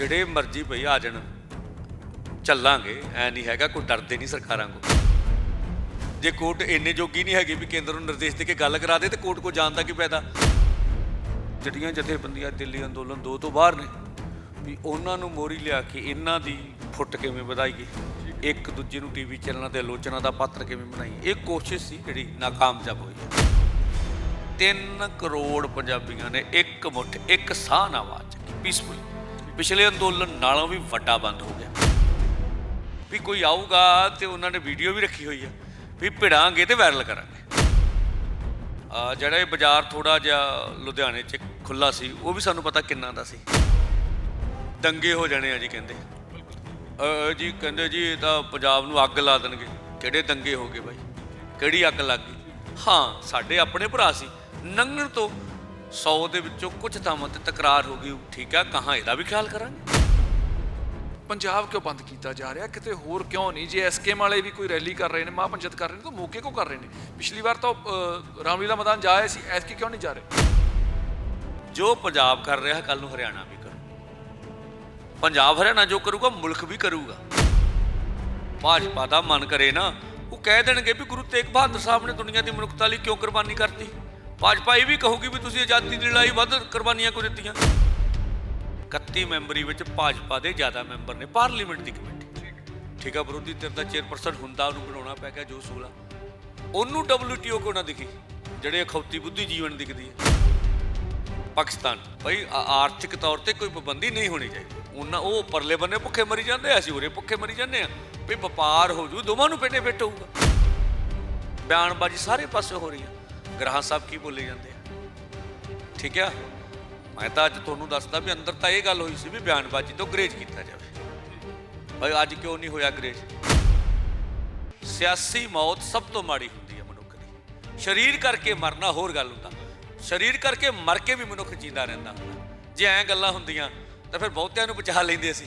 ਜਿਹੜੇ ਮਰਜ਼ੀ ਭਈ ਆ ਜਾਣ। ਚੱਲਾਂਗੇ, ਐ ਨਹੀਂ ਹੈਗਾ, ਕੋਈ ਡਰਦੇ ਨਹੀਂ ਸਰਕਾਰਾਂ ਕੋ ਜੇ ਕੋਰਟ ਇੰਨੇ ਜੋਗੀ ਨਹੀਂ ਹੈਗੀ ਵੀ ਕੇਂਦਰ ਨੂੰ ਨਿਰਦੇਸ਼ ਦੇ ਕੇ ਗੱਲ ਕਰਾ ਦੇ, ਤੇ ਕੋਰਟ ਕੋ ਜਾਣ ਦਾ ਕੀ ਫਾਇਦਾ? ਜਿਹੜੀਆਂ ਜਥੇਬੰਦੀਆਂ ਦਿੱਲੀ ਅੰਦੋਲਨ ਦੋ ਤੋਂ ਬਾਹਰ ਨੇ, ਵੀ ਉਹਨਾਂ ਨੂੰ ਮੋਰੀ ਲਿਆ ਕੇ ਇਹਨਾਂ ਦੀ ਫੁੱਟ ਕਿਵੇਂ ਵਧਾਈਏ ਇੱਕ ਦੂਜੇ ਨੂੰ ਟੀਵੀ ਚੈਨਲਾਂ ਤੇ ਆਲੋਚਨਾ ਦਾ ਪਾਤਰ ਕਿਵੇਂ ਬਣਾਈਏ ਇਹ ਕੋਸ਼ਿਸ਼ ਸੀ ਜਿਹੜੀ ਨਾਕਾਮਯਾਬ ਹੋਈ 3 ਕਰੋੜ ਪੰਜਾਬੀਆਂ ਨੇ ਇੱਕ ਮੁੱਠ, ਇੱਕ ਸਾਹ ਨਾਲ ਆਵਾਜ਼ ਚੱਕੀ ਪੀਸਫੁਲੀ ਪਿਛਲੇ ਅੰਦੋਲਨ ਨਾਲੋਂ ਵੀ ਵੱਡਾ ਬੰਦ ਹੋ ਗਿਆ। ਵੀ ਕੋਈ ਆਊਗਾ ਤੇ ਉਹਨਾਂ ਨੇ ਵੀਡੀਓ ਵੀ ਰੱਖੀ ਹੋਈ ਆ, ਵੀ ਭਿੜਾਂਗੇ ਤੇ ਵਾਇਰਲ ਕਰਾਂਗੇ। ਆ ਜਿਹੜਾ ਇਹ ਬਾਜ਼ਾਰ ਥੋੜਾ ਜਿਹਾ ਲੁਧਿਆਣੇ 'ਚ ਖੁੱਲਾ ਸੀ, ਉਹ ਵੀ ਸਾਨੂੰ ਪਤਾ ਕਿੰਨਾ ਦਾ ਸੀ। ਦੰਗੇ ਹੋ ਜਾਣੇ ਆ ਜੀ ਕਹਿੰਦੇ। ਜੀ ਕਹਿੰਦੇ ਜੀ ਇਹ ਤਾਂ ਪੰਜਾਬ ਨੂੰ ਅੱਗ ਲਾ ਦੇਣਗੇ। ਕਿਹੜੇ ਦੰਗੇ ਹੋ ਗਏ ਬਾਈ? ਕਿਹੜੀ ਅੱਗ ਲੱਗ ਗਈ? ਹਾਂ, ਸਾਡੇ ਆਪਣੇ ਭਰਾ ਸੀ, ਨੰਗਣ ਤੋਂ 100 ਦੇ ਵਿੱਚੋਂ ਕੁਝ ਥਾਵਾਂ ਤੇ ਤਕਰਾਰ ਹੋ ਗਈ ਠੀਕ ਆ ਕਹਾਂ ਇਹਦਾ ਵੀ ਖਿਆਲ ਕਰਾਂਗੇ? ਪੰਜਾਬ ਕਿਉਂ ਬੰਦ ਕੀਤਾ ਜਾ ਰਿਹਾ? ਕਿਤੇ ਹੋਰ ਕਿਉਂ ਨਹੀਂ? ਜੇ ਐਸਕੇਐਮ ਵਾਲੇ ਵੀ ਕੋਈ ਰੈਲੀ ਕਰ ਰਹੇ ਨੇ ਮਹਾਪੰਚਾਇਤ ਕਰ ਰਹੇ ਨੇ ਤਾਂ ਮੌਕੇ ਕੋ ਕਰ ਰਹੇ ਨੇ? ਪਿਛਲੀ ਵਾਰ ਤਾਂ ਅਹ, ਰਾਮਲੀਲਾ ਮੈਦਾਨ ਜਾ ਆਏ ਸੀ ਐਸਕੇ ਕਿਉਂ ਨਹੀਂ ਜਾ ਰਹੇ? ਜੋ ਪੰਜਾਬ ਕਰ ਰਿਹਾ ਕੱਲ ਨੂੰ ਹਰਿਆਣਾ ਵੀ ਕਰੂ ਪੰਜਾਬ ਹਰਿਆਣਾ ਜੋ ਕਰੂਗਾ ਮੁਲਕ ਵੀ ਕਰੂਗਾ। ਭਾਜਪਾ ਦਾ ਮਨ ਕਰੇ ਨਾ ਉਹ ਕਹਿ ਦੇਣਗੇ ਵੀ ਗੁਰੂ ਤੇਗ ਬਹਾਦਰ ਸਾਹਿਬ ਨੇ ਦੁਨੀਆ ਦੀ ਮਨੁੱਖਤਾ ਲਈ ਕਿਉਂ ਕੁਰਬਾਨੀ ਕਰਤੀ? ਭਾਜਪਾ ਇਹ ਵੀ ਕਹੂਗੀ ਵੀ ਤੁਸੀਂ ਆਜ਼ਾਦੀ ਦੀ ਲੜਾਈ ਵੱਧ ਕੁਰਬਾਨੀਆਂ ਕਿਉਂ ਦਿੱਤੀਆਂ? 31 ਮੈਂਬਰੀ ਵਿੱਚ ਭਾਜਪਾ ਦੇ ਜ਼ਿਆਦਾ ਮੈਂਬਰ ਨੇ, ਪਾਰਲੀਮੈਂਟ ਦੀ ਕਮੇਟੀ। ਠੀਕ ਆ ਵਿਰੋਧੀ ਧਿਰ ਦਾ ਚੇਅਰਪਰਸਨ ਹੁੰਦਾ, ਉਹਨੂੰ ਬਣਾਉਣਾ ਪੈ ਗਿਆ ਜੋ ਸੂਲਾ। ਉਹਨੂੰ WTO ਕਿਉਂ ਨਾ ਦਿਖੀ? ਜਿਹੜੇ ਅਖੌਤੀ ਬੁੱਧੀ ਜੀਵਨ ਦਿਖਦੀ ਹੈ। ਪਾਕਿਸਤਾਨ ਭਾਈ ਆਰਥਿਕ ਤੌਰ ਤੇ ਕੋਈ ਪਾਬੰਦੀ ਨਹੀਂ ਹੋਣੀ ਚਾਹੀਦੀ। ਉਹਨਾਂ, ਉਹ ਪਰਲੇ ਬੰਨੇ ਭੁੱਖੇ ਮਰੀ ਜਾਂਦੇ ਆ, ਅਸੀਂ ਉਰੇ ਭੁੱਖੇ ਮਰੀ ਜਾਂਦੇ ਆ। ਵੀ ਵਪਾਰ ਹੋ ਜੂ, ਦੋਵਾਂ ਨੂੰ ਪੇਟੇ ਫਿੱਟ ਹੋਊਗਾ। ਬਿਆਨਬਾਜ਼ੀ ਸਾਰੇ ਪਾਸੇ ਹੋ ਰਹੀ ਆ ਗ੍ਰਾਹ ਸਾਹਿਬ ਕੀ ਬੋਲੇ ਜਾਂਦੇ ਆ? ਠੀਕ ਆ? ਮੈਂ ਤਾਂ ਅੱਜ ਤੁਹਾਨੂੰ ਦੱਸਦਾ ਵੀ ਅੰਦਰ ਤਾਂ ਇਹ ਗੱਲ ਹੋਈ ਸੀ ਵੀ ਬਿਆਨਬਾਜ਼ੀ ਤੋਂ ਗਰੇਜ ਕੀਤਾ ਜਾਵੇ। ਭਾਈ, ਅੱਜ ਕਿਉਂ ਨਹੀਂ ਹੋਇਆ ਗਰੇਜ? ਸਿਆਸੀ ਮੌਤ ਸਭ ਤੋਂ ਮਾੜੀ ਹੁੰਦੀ ਹੈ ਮਨੁੱਖ ਦੀ। ਸਰੀਰ ਕਰਕੇ ਮਰਨਾ ਹੋਰ ਗੱਲ ਹੁੰਦਾ। ਸਰੀਰ ਕਰਕੇ ਮਰ ਕੇ ਵੀ ਮਨੁੱਖ ਜਿੰਦਾ ਰਹਿੰਦਾ ਹੁੰਦਾ। ਜੇ ਐਂ ਗੱਲਾਂ ਹੁੰਦੀਆਂ, ਤਾਂ ਫਿਰ ਬਹੁਤਿਆਂ ਨੂੰ ਬਚਾ ਲੈਂਦੇ ਸੀ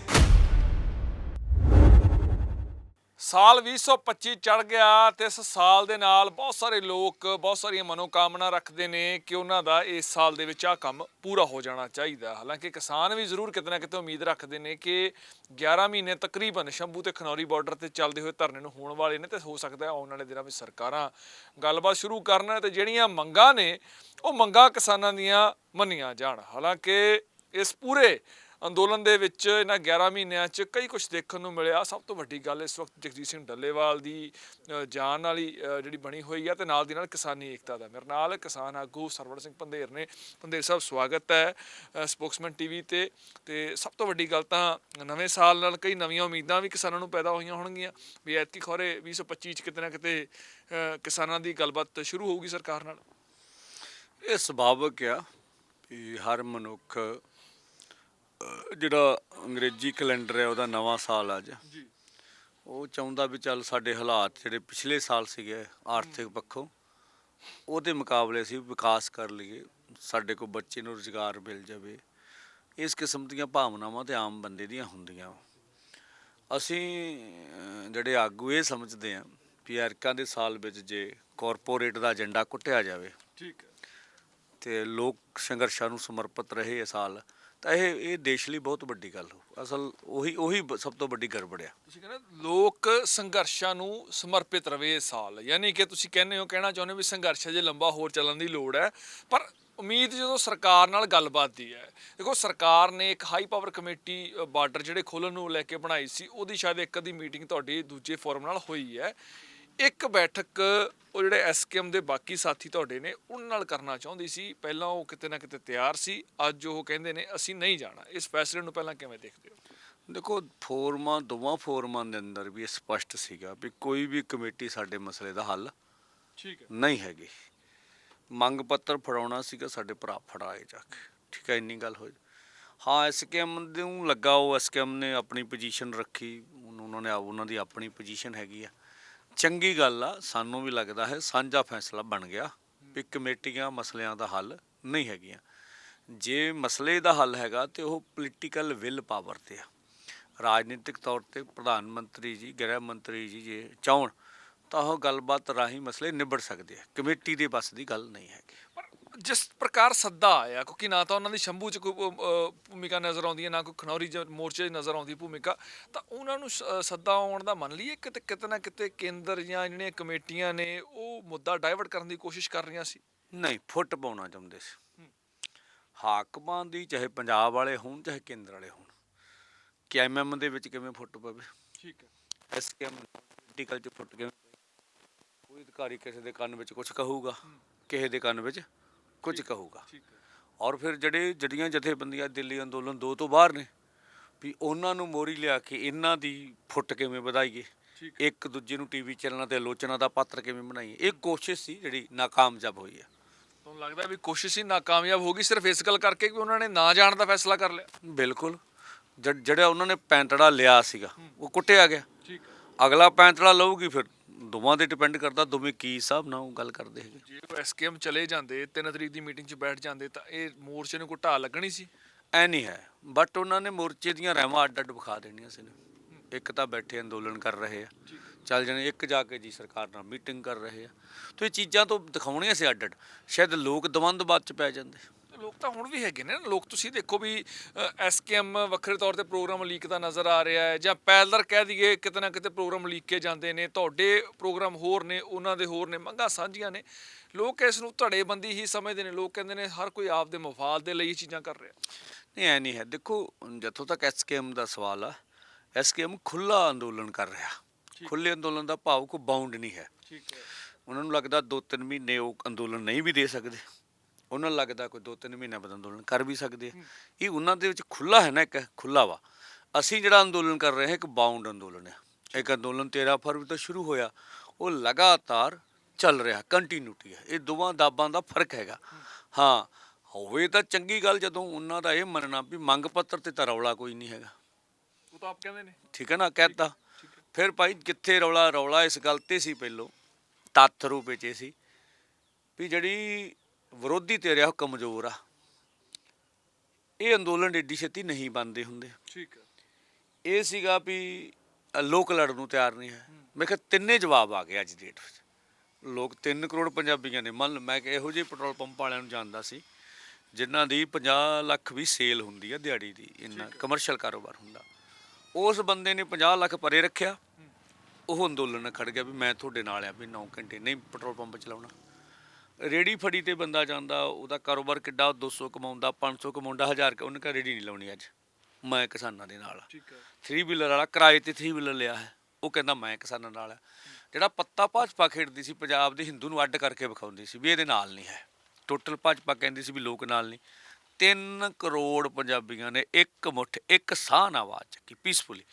ਸਾਲ 2025 ਚੜ ਗਿਆ ਤੇ ਇਸ ਸਾਲ ਦੇ ਨਾਲ ਬਹੁਤ ਸਾਰੇ ਲੋਕ ਬਹੁਤ ਸਾਰੀਆਂ ਮਨੋਕਾਮਨਾ ਰੱਖਦੇ ਨੇ ਕਿ ਉਹਨਾਂ ਦਾ ਇਸ ਸਾਲ ਦੇ ਵਿੱਚ ਆ ਕੰਮ ਪੂਰਾ ਹੋ ਜਾਣਾ ਚਾਹੀਦਾ। ਹਾਲਾਂਕਿ ਕਿਸਾਨ ਵੀ ਜ਼ਰੂਰ ਕਿਤੇ ਨਾ ਕਿਤੇ ਉਮੀਦ ਰੱਖਦੇ ਨੇ ਕਿ 11 ਮਹੀਨੇ ਤਕਰੀਬਨ ਸ਼ੰਭੂ ਤੇ ਖਨੌਰੀ ਬਾਰਡਰ ਤੇ ਚੱਲਦੇ ਹੋਏ ਧਰਨੇ ਨੂੰ ਹੋਣ ਵਾਲੇ ਨੇ ਤੇ ਹੋ ਸਕਦਾ ਹੈ ਆਉਣ ਵਾਲੇ ਦਿਨਾਂ ਵਿੱਚ ਸਰਕਾਰਾਂ ਗੱਲਬਾਤ ਸ਼ੁਰੂ ਕਰਨ ਤੇ ਜਿਹੜੀਆਂ ਮੰਗਾਂ ਨੇ ਉਹ ਮੰਗਾਂ ਕਿਸਾਨਾਂ ਦੀਆਂ ਮੰਨੀਆਂ ਜਾਣ। ਹਾਲਾਂਕਿ ਇਸ ਪੂਰੇ ਅੰਦੋਲਨ ਦੇ ਵਿੱਚ ਇਹਨਾਂ 11 ਮਹੀਨਿਆਂ 'ਚ ਕਈ ਕੁਝ ਦੇਖਣ ਨੂੰ ਮਿਲਿਆ। ਸਭ ਤੋਂ ਵੱਡੀ ਗੱਲ ਇਸ ਵਕਤ ਜਗਜੀਤ ਸਿੰਘ ਡੱਲੇਵਾਲ ਦੀ ਜਾਨ ਵਾਲੀ ਜਿਹੜੀ ਬਣੀ ਹੋਈ ਆ ਤੇ ਨਾਲ ਦੀ ਨਾਲ ਕਿਸਾਨੀ ਏਕਤਾ ਦਾ। ਮੇਰੇ ਨਾਲ ਕਿਸਾਨ ਆਗੂ ਸਰਵਣ ਸਿੰਘ ਪੰਧੇਰ ਨੇ। ਪੰਧੇਰ ਸਾਹਿਬ, ਸਵਾਗਤ ਹੈ ਸਪੋਕਸਮੈਨ ਟੀਵੀ ਤੇ। ਤੇ ਸਭ ਤੋਂ ਵੱਡੀ ਗੱਲ ਤਾਂ ਨਵੇਂ ਸਾਲ ਨਾਲ ਕਈ ਨਵੀਆਂ ਉਮੀਦਾਂ ਵੀ ਕਿਸਾਨਾਂ ਨੂੰ ਪੈਦਾ ਹੋਈਆਂ ਹੋਣਗੀਆਂ। ਵੀ ਐਤਕੀ ਖੋਰੇ 2025 'ਚ ਕਿਤੇ ਨਾ ਕਿਤੇ ਕਿਸਾਨਾਂ ਦੀ ਗੱਲਬਾਤ ਸ਼ੁਰੂ ਹੋਊਗੀ ਸਰਕਾਰ ਨਾਲ। ਇਹ ਸੁਭਾਵਕ ਆ ਵੀ ਹਰ ਮਨੁੱਖ ਜਿਹੜਾ ਅੰਗਰੇਜ਼ੀ ਕੈਲੰਡਰ ਹੈ ਉਹਦਾ ਨਵਾਂ ਸਾਲ ਅੱਜ। ਜੀ। ਉਹ ਚਾਹੁੰਦਾ ਵੀ ਚੱਲ ਸਾਡੇ ਹਾਲਾਤ ਜਿਹੜੇ ਪਿਛਲੇ ਸਾਲ ਸੀਗੇ ਆਰਥਿਕ ਪੱਖੋਂ ਉਹਦੇ ਮੁਕਾਬਲੇ ਅਸੀਂ ਵਿਕਾਸ ਕਰ ਲਈਏ। ਸਾਡੇ ਕੋਲ ਬੱਚੇ ਨੂੰ ਰੁਜ਼ਗਾਰ ਮਿਲ ਜਾਵੇ। ਇਸ ਕਿਸਮ ਦੀਆਂ ਭਾਵਨਾਵਾਂ ਤੇ ਆਮ ਬੰਦੇ ਦੀਆਂ ਹੁੰਦੀਆਂ। ਅਸੀਂ ਜਿਹੜੇ ਆਗੂ ਇਹ ਸਮਝਦੇ ਹਾਂ ਵੀ ਅਰਕਾਂ ਦੇ ਸਾਲ ਵਿੱਚ ਜੇ ਕਾਰਪੋਰੇਟ ਦਾ ਏਜੰਡਾ ਕੁੱਟਿਆ ਜਾਵੇ ਠੀਕ ਹੈ। ਤੇ ਲੋਕ ਸੰਘਰਸ਼ਾਂ ਨੂੰ ਸਮਰਪਿਤ ਰਹੇ ਇਹ ਸਾਲ ਤਾਂ ਇਹ ਇਹ ਦੇਸ਼ ਲਈ ਬਹੁਤ ਵੱਡੀ ਗੱਲ ਹੋ। ਅਸਲ ਉਹੀ ਉਹੀ ਬ- ਸਭ ਤੋਂ ਵੱਡੀ ਗੜਬੜ ਆ। ਤੁਸੀਂ ਕਹਿੰਦੇ ਲੋਕ ਸੰਘਰਸ਼ਾਂ ਨੂੰ ਸਮਰਪਿਤ ਰਵੇ ਇਸ ਸਾਲ। ਯਾਨੀ ਕਿ ਤੁਸੀਂ ਕਹਿੰਦੇ ਹੋ, ਕਹਿਣਾ ਚਾਹੁੰਦੇ ਹੋ ਵੀ ਸੰਘਰਸ਼ ਜੇ ਲੰਬਾ ਹੋਰ ਚੱਲਣ ਦੀ ਲੋੜ ਹੈ। ਪਰ ਉਮੀਦ ਜਦੋਂ ਸਰਕਾਰ ਨਾਲ ਗੱਲਬਾਤ ਦੀ ਹੈ, ਦੇਖੋ ਸਰਕਾਰ ਨੇ ਇੱਕ ਹਾਈ ਪਾਵਰ ਕਮੇਟੀ ਬਾਰਡਰ ਜਿਹੜੇ ਖੋਲਣ ਨੂੰ ਲੈ ਕੇ ਬਣਾਈ ਸੀ, ਉਹਦੀ ਸ਼ਾਇਦ ਇੱਕ ਅੱਧੀ ਮੀਟਿੰਗ ਤੁਹਾਡੀ ਦੂਜੇ ਫੋਰਮ ਨਾਲ ਹੋਈ ਹੈ। ਇੱਕ ਬੈਠਕ ਉਹ ਜਿਹੜੇ ਐਸਕੇਐਮ ਦੇ ਬਾਕੀ ਸਾਥੀ ਤੁਹਾਡੇ ਨੇ ਉਹਨਾਂ ਨਾਲ ਕਰਨਾ ਚਾਹੁੰਦੀ ਸੀ। ਪਹਿਲਾਂ ਉਹ ਕਿਤੇ ਨਾ ਕਿਤੇ ਤਿਆਰ ਸੀ। ਅੱਜ ਉਹ ਕਹਿੰਦੇ ਨੇ ਅਸੀਂ ਨਹੀਂ ਜਾਣਾ। ਇਸ ਫੈਸਲੇ ਨੂੰ ਪਹਿਲਾਂ ਕਿਵੇਂ ਦੇਖਦੇ ਹੋ? ਦੇਖੋ ਫੋਰਮਾਂ ਦੋਵਾਂ ਫੋਰਮਾਂ ਦੇ ਅੰਦਰ ਵੀ ਇਹ ਸਪਸ਼ਟ ਸੀਗਾ ਵੀ ਕੋਈ ਵੀ ਕਮੇਟੀ ਸਾਡੇ ਮਸਲੇ ਦਾ ਹੱਲ ਠੀਕ ਹੈ। ਨਹੀਂ ਹੈਗੀ। ਮੰਗ ਪੱਤਰ ਫੜਾਉਣਾ ਸੀਗਾ ਸਾਡੇ ਭਰਾ ਫੜਾਏ ਜਾ ਕੇ। ਠੀਕ ਹੈ ਇੰਨੀ ਗੱਲ ਹੋਈ। ਹਾਂ ਐਸਕੇਐਮ ਨੂੰ ਲੱਗਾ ਉਹ ਐਸਕੇਐਮ ਨੇ ਆਪਣੀ ਪੋਜੀਸ਼ਨ ਰੱਖੀ। ਉਹਨੂੰ- ਨੇ ਉਹਨਾਂ ਦੀ ਆਪਣੀ ਪੋਜੀਸ਼ਨ ਹੈਗੀ ਆ। ਚੰਗੀ ਗੱਲ ਆ, ਸਾਨੂੰ ਵੀ ਲੱਗਦਾ ਹੈ ਸਾਂਝਾ ਫੈਸਲਾ ਬਣ ਗਿਆ ਵੀ ਕਮੇਟੀਆਂ ਮਸਲਿਆਂ ਦਾ ਹੱਲ ਨਹੀਂ ਹੈਗੀਆਂ। ਜੇ ਮਸਲੇ ਦਾ ਹੱਲ ਹੈਗਾ ਤੇ ਉਹ ਪੋਲੀਟੀਕਲ ਵਿਲ ਪਾਵਰ ਤੇ ਆ। ਰਾਜਨੀਤਿਕ ਤੌਰ ਤੇ ਪ੍ਰਧਾਨ ਮੰਤਰੀ ਜੀ, ਗ੍ਰਹਿ ਮੰਤਰੀ ਜੀ ਜੇ ਚਾਹਣ ਤਾਂ ਉਹ ਗੱਲਬਾਤ ਰਾਹੀਂ ਮਸਲੇ ਨਿਬੜ ਸਕਦੇ ਆ। ਕਮੇਟੀ ਦੇ ਬਸ ਦੀ ਗੱਲ ਨਹੀਂ ਹੈਗੀ। ਜਿਸ ਪ੍ਰਕਾਰ ਸੱਦਾ ਆਇਆ ਕਿਉਂਕਿ ਨਾ ਤਾਂ ਉਹਨਾਂ ਦੀ ਸ਼ੰਭੂ ਚ ਕੋਈ ਭੂਮਿਕਾ ਨਜ਼ਰ ਆਉਂਦੀ ਹੈ ਨਾ ਕੋਈ ਖਨੌਰੀ ਜ ਮੋਰਚੇ 'ਚ ਨਜ਼ਰ ਆਉਂਦੀ ਭੂਮਿਕਾ ਤਾਂ ਉਹਨਾਂ ਨੂੰ ਸ- ਸੱਦਾ ਆਉਣ ਦਾ ਮੰਨ ਲਈਏ ਕਿਤੇ ਕਿਤੇ ਨਾ ਕਿਤੇ ਕੇਂਦਰ ਜਾਂ ਜਿਹੜੀਆਂ ਕਮੇਟੀਆਂ ਨੇ ਉਹ ਮੁੱਦਾ ਡਾਇਵਰਟ ਕਰਨ ਦੀ ਕੋਸ਼ਿਸ਼ ਕਰ ਰਹੀਆਂ ਸੀ? ਨਹੀਂ ਫੁੱਟ ਪਾਉਣਾ ਚਾਹੁੰਦੇ ਸੀ। ਹਾਕਮਾਂ ਦੀ ਚਾਹੇ ਪੰਜਾਬ ਵਾਲੇ ਹੋਣ ਚਾਹੇ ਕੇਂਦਰ ਵਾਲੇ ਹੋਣ ਕਿ ਐਮਐਮ ਦੇ ਵਿੱਚ ਕਿਵੇਂ ਫੁੱਟ ਪਵੇ? ਠੀਕ ਹੈ। ਐਸਕੇਐਮ ਪੋਲੀਟੀਕਲ ਚ ਫੁੱਟ ਕਿਵੇਂ ਪਵੇ? ਕੋਈ ਅਧਿਕਾਰੀ ਕਿਸੇ ਦੇ ਕੰਨ ਵਿੱਚ ਕੁਝ ਕਹੂਗਾ ਕਿਸੇ ਦੇ ਕੰਨ ਵਿੱਚ ਕੁਝ ਕਹੂਗਾ। ਔਰ ਫਿਰ ਜਿਹੜੇ ਜਿਹੜੀਆਂ ਜਥੇਬੰਦੀਆਂ ਦਿੱਲੀ ਅੰਦੋਲਨ ਦੋ ਤੋਂ ਬਾਹਰ ਨੇ ਵੀ ਉਹਨਾਂ ਨੂੰ ਮੋਰੀ ਲਿਆ ਕੇ ਇਹਨਾਂ ਦੀ ਫੁੱਟ ਕਿਵੇਂ ਵਧਾਈਏ? ਇੱਕ ਦੂਜੇ ਨੂੰ ਟੀਵੀ ਚੈਨਲਾਂ ਤੇ ਆਲੋਚਨਾ ਦਾ ਪਾਤਰ ਕਿਵੇਂ ਬਣਾਈਏ? ਇਹ ਕੋਸ਼ਿਸ਼ ਸੀ ਜਿਹੜੀ ਨਾਕਾਮਯਾਬ ਹੋਈ ਹੈ। ਤੁਹਾਨੂੰ ਲੱਗਦਾ ਵੀ ਕੋਸ਼ਿਸ਼ ਹੀ ਨਾਕਾਮਯਾਬ ਹੋ ਗਈ ਸਿਰਫ ਇਸ ਗੱਲ ਕਰਕੇ ਕਿ ਉਹਨਾਂ ਨੇ ਨਾ ਜਾਣ ਦਾ ਫੈਸਲਾ ਕਰ ਲਿਆ? ਬਿਲਕੁਲ। ਜਿਹੜਾ ਉਹਨਾਂ ਨੇ ਪੈਂਤੜਾ ਲਿਆ ਸੀਗਾ ਉਹ ਕੁੱਟਿਆ ਗਿਆ। ਠੀਕ ਅਗਲਾ ਪੈਂਤੜਾ ਲਊਗੀ ਫਿਰ। ਦੋਵਾਂ ਤੇ ਡਿਪੈਂਡ ਕਰਦਾ ਦੋਵੇਂ ਕੀ ਹਿਸਾਬ ਨਾਲ ਉਹ ਗੱਲ ਕਰਦੇ ਹੈਗੇ। ਜੇ ਉਹ ਐਸਕੇਐਮ ਚਲੇ ਜਾਂਦੇ 3 ਤਰੀਕ ਦੀ ਮੀਟਿੰਗ 'ਚ ਬੈਠ ਜਾਂਦੇ ਤਾਂ ਇਹ ਮੋਰਚੇ ਨੂੰ ਕੋਈ ਢਾਹ ਲੱਗਣੀ ਸੀ? ਐ ਨਹੀਂ ਹੈ। ਬਟ ਉਹਨਾਂ ਨੇ ਮੋਰਚੇ ਦੀਆਂ ਰਹਿਮਾਂ ਅੱਡ ਅੱਡ ਵਿਖਾ ਦੇਣੀਆਂ ਸੀ ਨੇ। ਇੱਕ ਤਾਂ ਬੈਠੇ ਅੰਦੋਲਨ ਕਰ ਰਹੇ ਆ। ਚੱਲ ਜਾਣੇ ਇੱਕ ਜਾ ਕੇ ਜੀ ਸਰਕਾਰ ਨਾਲ ਮੀਟਿੰਗ ਕਰ ਰਹੇ ਆ। ਤੇ ਇਹ ਚੀਜ਼ਾਂ ਤੋਂ ਦਿਖਾਉਣੀਆਂ ਸੀ ਅੱਡ ਅੱਡ ਸ਼ਾਇਦ ਲੋਕ ਦਵੰਦ ਬਾਅਦ ਚ ਪੈ ਜਾਂਦੇ। ਲੋਕ ਤਾਂ ਹੁਣ ਵੀ ਹੈਗੇ ਨੇ ਨਾ, ਲੋਕ ਤੁਸੀਂ ਦੇਖੋ ਵੀ ਐਸਕੇਐਮ ਵੱਖਰੇ ਤੌਰ ਤੇ ਪ੍ਰੋਗਰਾਮ ਲੀਕ ਦਾ ਨਜ਼ਰ ਆ ਰਿਹਾ ਹੈ ਜਾਂ ਪੈਲਰ ਕਹਿ ਦਈਏ ਕਿਤੇ ਨਾ ਕਿਤੇ ਪ੍ਰੋਗਰਾਮ ਲੀਕ ਕੇ ਜਾਂਦੇ ਨੇ। ਤੁਹਾਡੇ ਪ੍ਰੋਗਰਾਮ ਹੋਰ ਨੇ ਉਹਨਾਂ ਦੇ ਹੋਰ ਨੇ ਮੰਗਾ ਸਾਂਝੀਆਂ ਨੇ। ਲੋਕ ਇਸ ਨੂੰ ਧੜੇਬੰਦੀ ਹੀ ਸਮਝਦੇ ਨੇ। ਲੋਕ ਕਹਿੰਦੇ ਨੇ ਹਰ ਕੋਈ ਆਪਦੇ ਮਫਾਦ ਦੇ ਲਈ ਇਹ ਚੀਜ਼ਾਂ ਕਰ ਰਿਹਾ। ਨਹੀਂ ਐ ਨਹੀਂ ਹੈ। ਦੇਖੋ ਜਿੱਥੋਂ ਤੱਕ ਐਸਕੇਐਮ ਦਾ ਸਵਾਲ ਆ। ਐਸਕੇਐਮ ਖੁੱਲਾ ਅੰਦੋਲਨ ਕਰ ਰਿਹਾ। ਖੁੱਲੇ ਅੰਦੋਲਨ ਦਾ ਭਾਵ ਕੋਈ ਬਾਉਂਡ ਨਹੀਂ ਹੈ। ਠੀਕ ਹੈ। ਉਹਨਾਂ ਨੂੰ ਲੱਗਦਾ 2-3 ਮਹੀਨੇ ਉਹ ਅੰਦੋਲਨ ਨਹੀਂ ਵੀ ਦੇ ਸਕਦੇ। ਉਹਨਾਂ ਨੂੰ ਲੱਗਦਾ ਕੋਈ 2-3 ਮਹੀਨੇ ਬਾਅਦ ਅੰਦੋਲਨ ਕਰ ਵੀ ਸਕਦੇ ਆ। ਇਹ ਉਹਨਾਂ ਦੇ ਵਿੱਚ ਖੁੱਲਾ ਹੈ ਨਾ ਇੱਕ ਖੁੱਲਾ ਵਾ। ਅਸੀਂ ਜਿਹੜਾ ਅੰਦੋਲਨ ਕਰ ਰਹੇ ਹਾਂ ਇੱਕ ਬਾਉਂਡ ਅੰਦੋਲਨ ਹੈ ਇੱਕ ਅੰਦੋਲਨ 13 ਫਰਵਰੀ ਤੋਂ ਸ਼ੁਰੂ ਹੋਇਆ। ਉਹ ਲਗਾਤਾਰ ਚੱਲ ਰਿਹਾ ਕੰਟੀਨਿਊਟੀ ਹੈ ਇਹ ਦੋਵਾਂ ਦਾਬਾਂ ਦਾ ਫ਼ਰਕ ਹੈਗਾ। ਹਾਂ। ਹੋਵੇ ਤਾਂ ਚੰਗੀ ਗੱਲ ਜਦੋਂ ਉਹਨਾਂ ਦਾ ਇਹ ਮੰਨਣਾ ਵੀ ਮੰਗ ਪੱਤਰ ਤੇ ਤਾਂ ਰੌਲਾ ਕੋਈ ਨਹੀਂ ਹੈਗਾ। ਉਹ ਤਾਂ ਆਪ ਕਹਿੰਦੇ ਨੇ। ਠੀਕ ਹੈ ਨਾ ਕਹਿਤਾ ਫਿਰ ਭਾਈ ਕਿੱਥੇ ਰੌਲਾ ਰੌਲਾ ਇਸ ਗੱਲ ਤੇ ਸੀ ਪਹਿਲੋਂ? ਤੱਥ ਰੂਪ ਵਿੱਚ ਇਹ ਸੀ ਵੀ ਜਿਹੜੀ ਵਿਰੋਧੀ ਤੇ ਰਿਹਾ ਉਹ ਕਮਜ਼ੋਰ ਆ ਇਹ ਅੰਦੋਲਨ ਏਡੀ ਛੇਤੀ ਨਹੀਂ ਬੰਦੇ ਹੁੰਦੇ। ਠੀਕ ਹੈ। ਇਹ ਸੀਗਾ ਵੀ ਲੋਕ ਲੜਨ ਨੂੰ ਤਿਆਰ ਨਹੀਂ ਹੈ। ਮੈਂ ਕਿਹਾ ਤਿੰਨੇ ਜਵਾਬ ਆ ਗਏ ਅੱਜ ਦੀ ਡੇਟ ਵਿੱਚ। ਲੋਕ 3 ਕਰੋੜ ਪੰਜਾਬੀਆਂ ਨੇ ਮੰਨ ਲਓ ਮੈਂ ਕਿ ਇਹੋ ਜਿਹੇ ਪੈਟਰੋਲ ਪੰਪ ਵਾਲਿਆਂ ਨੂੰ ਜਾਣਦਾ ਸੀ ਜਿਨ੍ਹਾਂ ਦੀ 50 ਲੱਖ ਵੀ ਸੇਲ ਹੁੰਦੀ ਹੈ ਦਿਹਾੜੀ ਦੀ ਇੰਨਾ ਕਮਰਸ਼ੀਅਲ ਕਾਰੋਬਾਰ ਹੁੰਦਾ। ਉਸ ਬੰਦੇ ਨੇ 50 ਲੱਖ ਪਰੇ ਰੱਖਿਆ। ਉਹ ਅੰਦੋਲਨ ਨਾਲ ਖੜ ਗਿਆ ਵੀ ਮੈਂ ਤੁਹਾਡੇ ਨਾਲ ਆ ਵੀ 9 ਘੰਟੇ ਨਹੀਂ ਪੈਟਰੋਲ ਪੰਪ ਚਲਾਉਣਾ। ਰੇੜੀ ਫੜੀ ਤੇ ਬੰਦਾ ਜਾਂਦਾ ਉਹਦਾ ਕਾਰੋਬਾਰ ਕਿੱਡਾ ਉਹ 200 ਕਮਾਉਂਦਾ 500 ਕਮਾਉਂਦਾ 1000 ਉਹਨੇ ਕਹਾ ਰੇੜੀ ਨਹੀਂ ਲਾਉਣੀ ਅੱਜ ਮੈਂ ਕਿਸਾਨਾਂ ਦੇ ਨਾਲ। ਠੀਕ ਹੈ। 3 ਵੀਲਰ ਵਾਲਾ ਕਿਰਾਏ ਤੇ 3 ਵੀਲਰ ਲਿਆ ਹੈ ਉਹ ਕਹਿੰਦਾ ਮੈਂ ਕਿਸਾਨਾਂ ਨਾਲ ਆ ਜਿਹੜਾ ਪੱਤਾ ਭਾਜਪਾ ਖੇਡਦੀ ਸੀ ਪੰਜਾਬ ਦੇ ਹਿੰਦੂ ਨੂੰ ਅੱਡ ਕਰਕੇ ਵਿਖਾਉਂਦੀ ਸੀ ਵੀ ਇਹਦੇ ਨਾਲ ਨਹੀਂ ਹੈ। ਟੋਟਲ ਭਾਜਪਾ ਕਹਿੰਦੀ ਸੀ ਵੀ ਲੋਕ ਨਾਲ ਨਹੀਂ। 3 ਕਰੋੜ ਪੰਜਾਬੀਆਂ ਨੇ ਇੱਕ ਮੁੱਠ ਇੱਕ ਸਾਹ ਨਾਲ ਆਵਾਜ਼ ਚੱਕੀ ਪੀਸਫੁਲੀ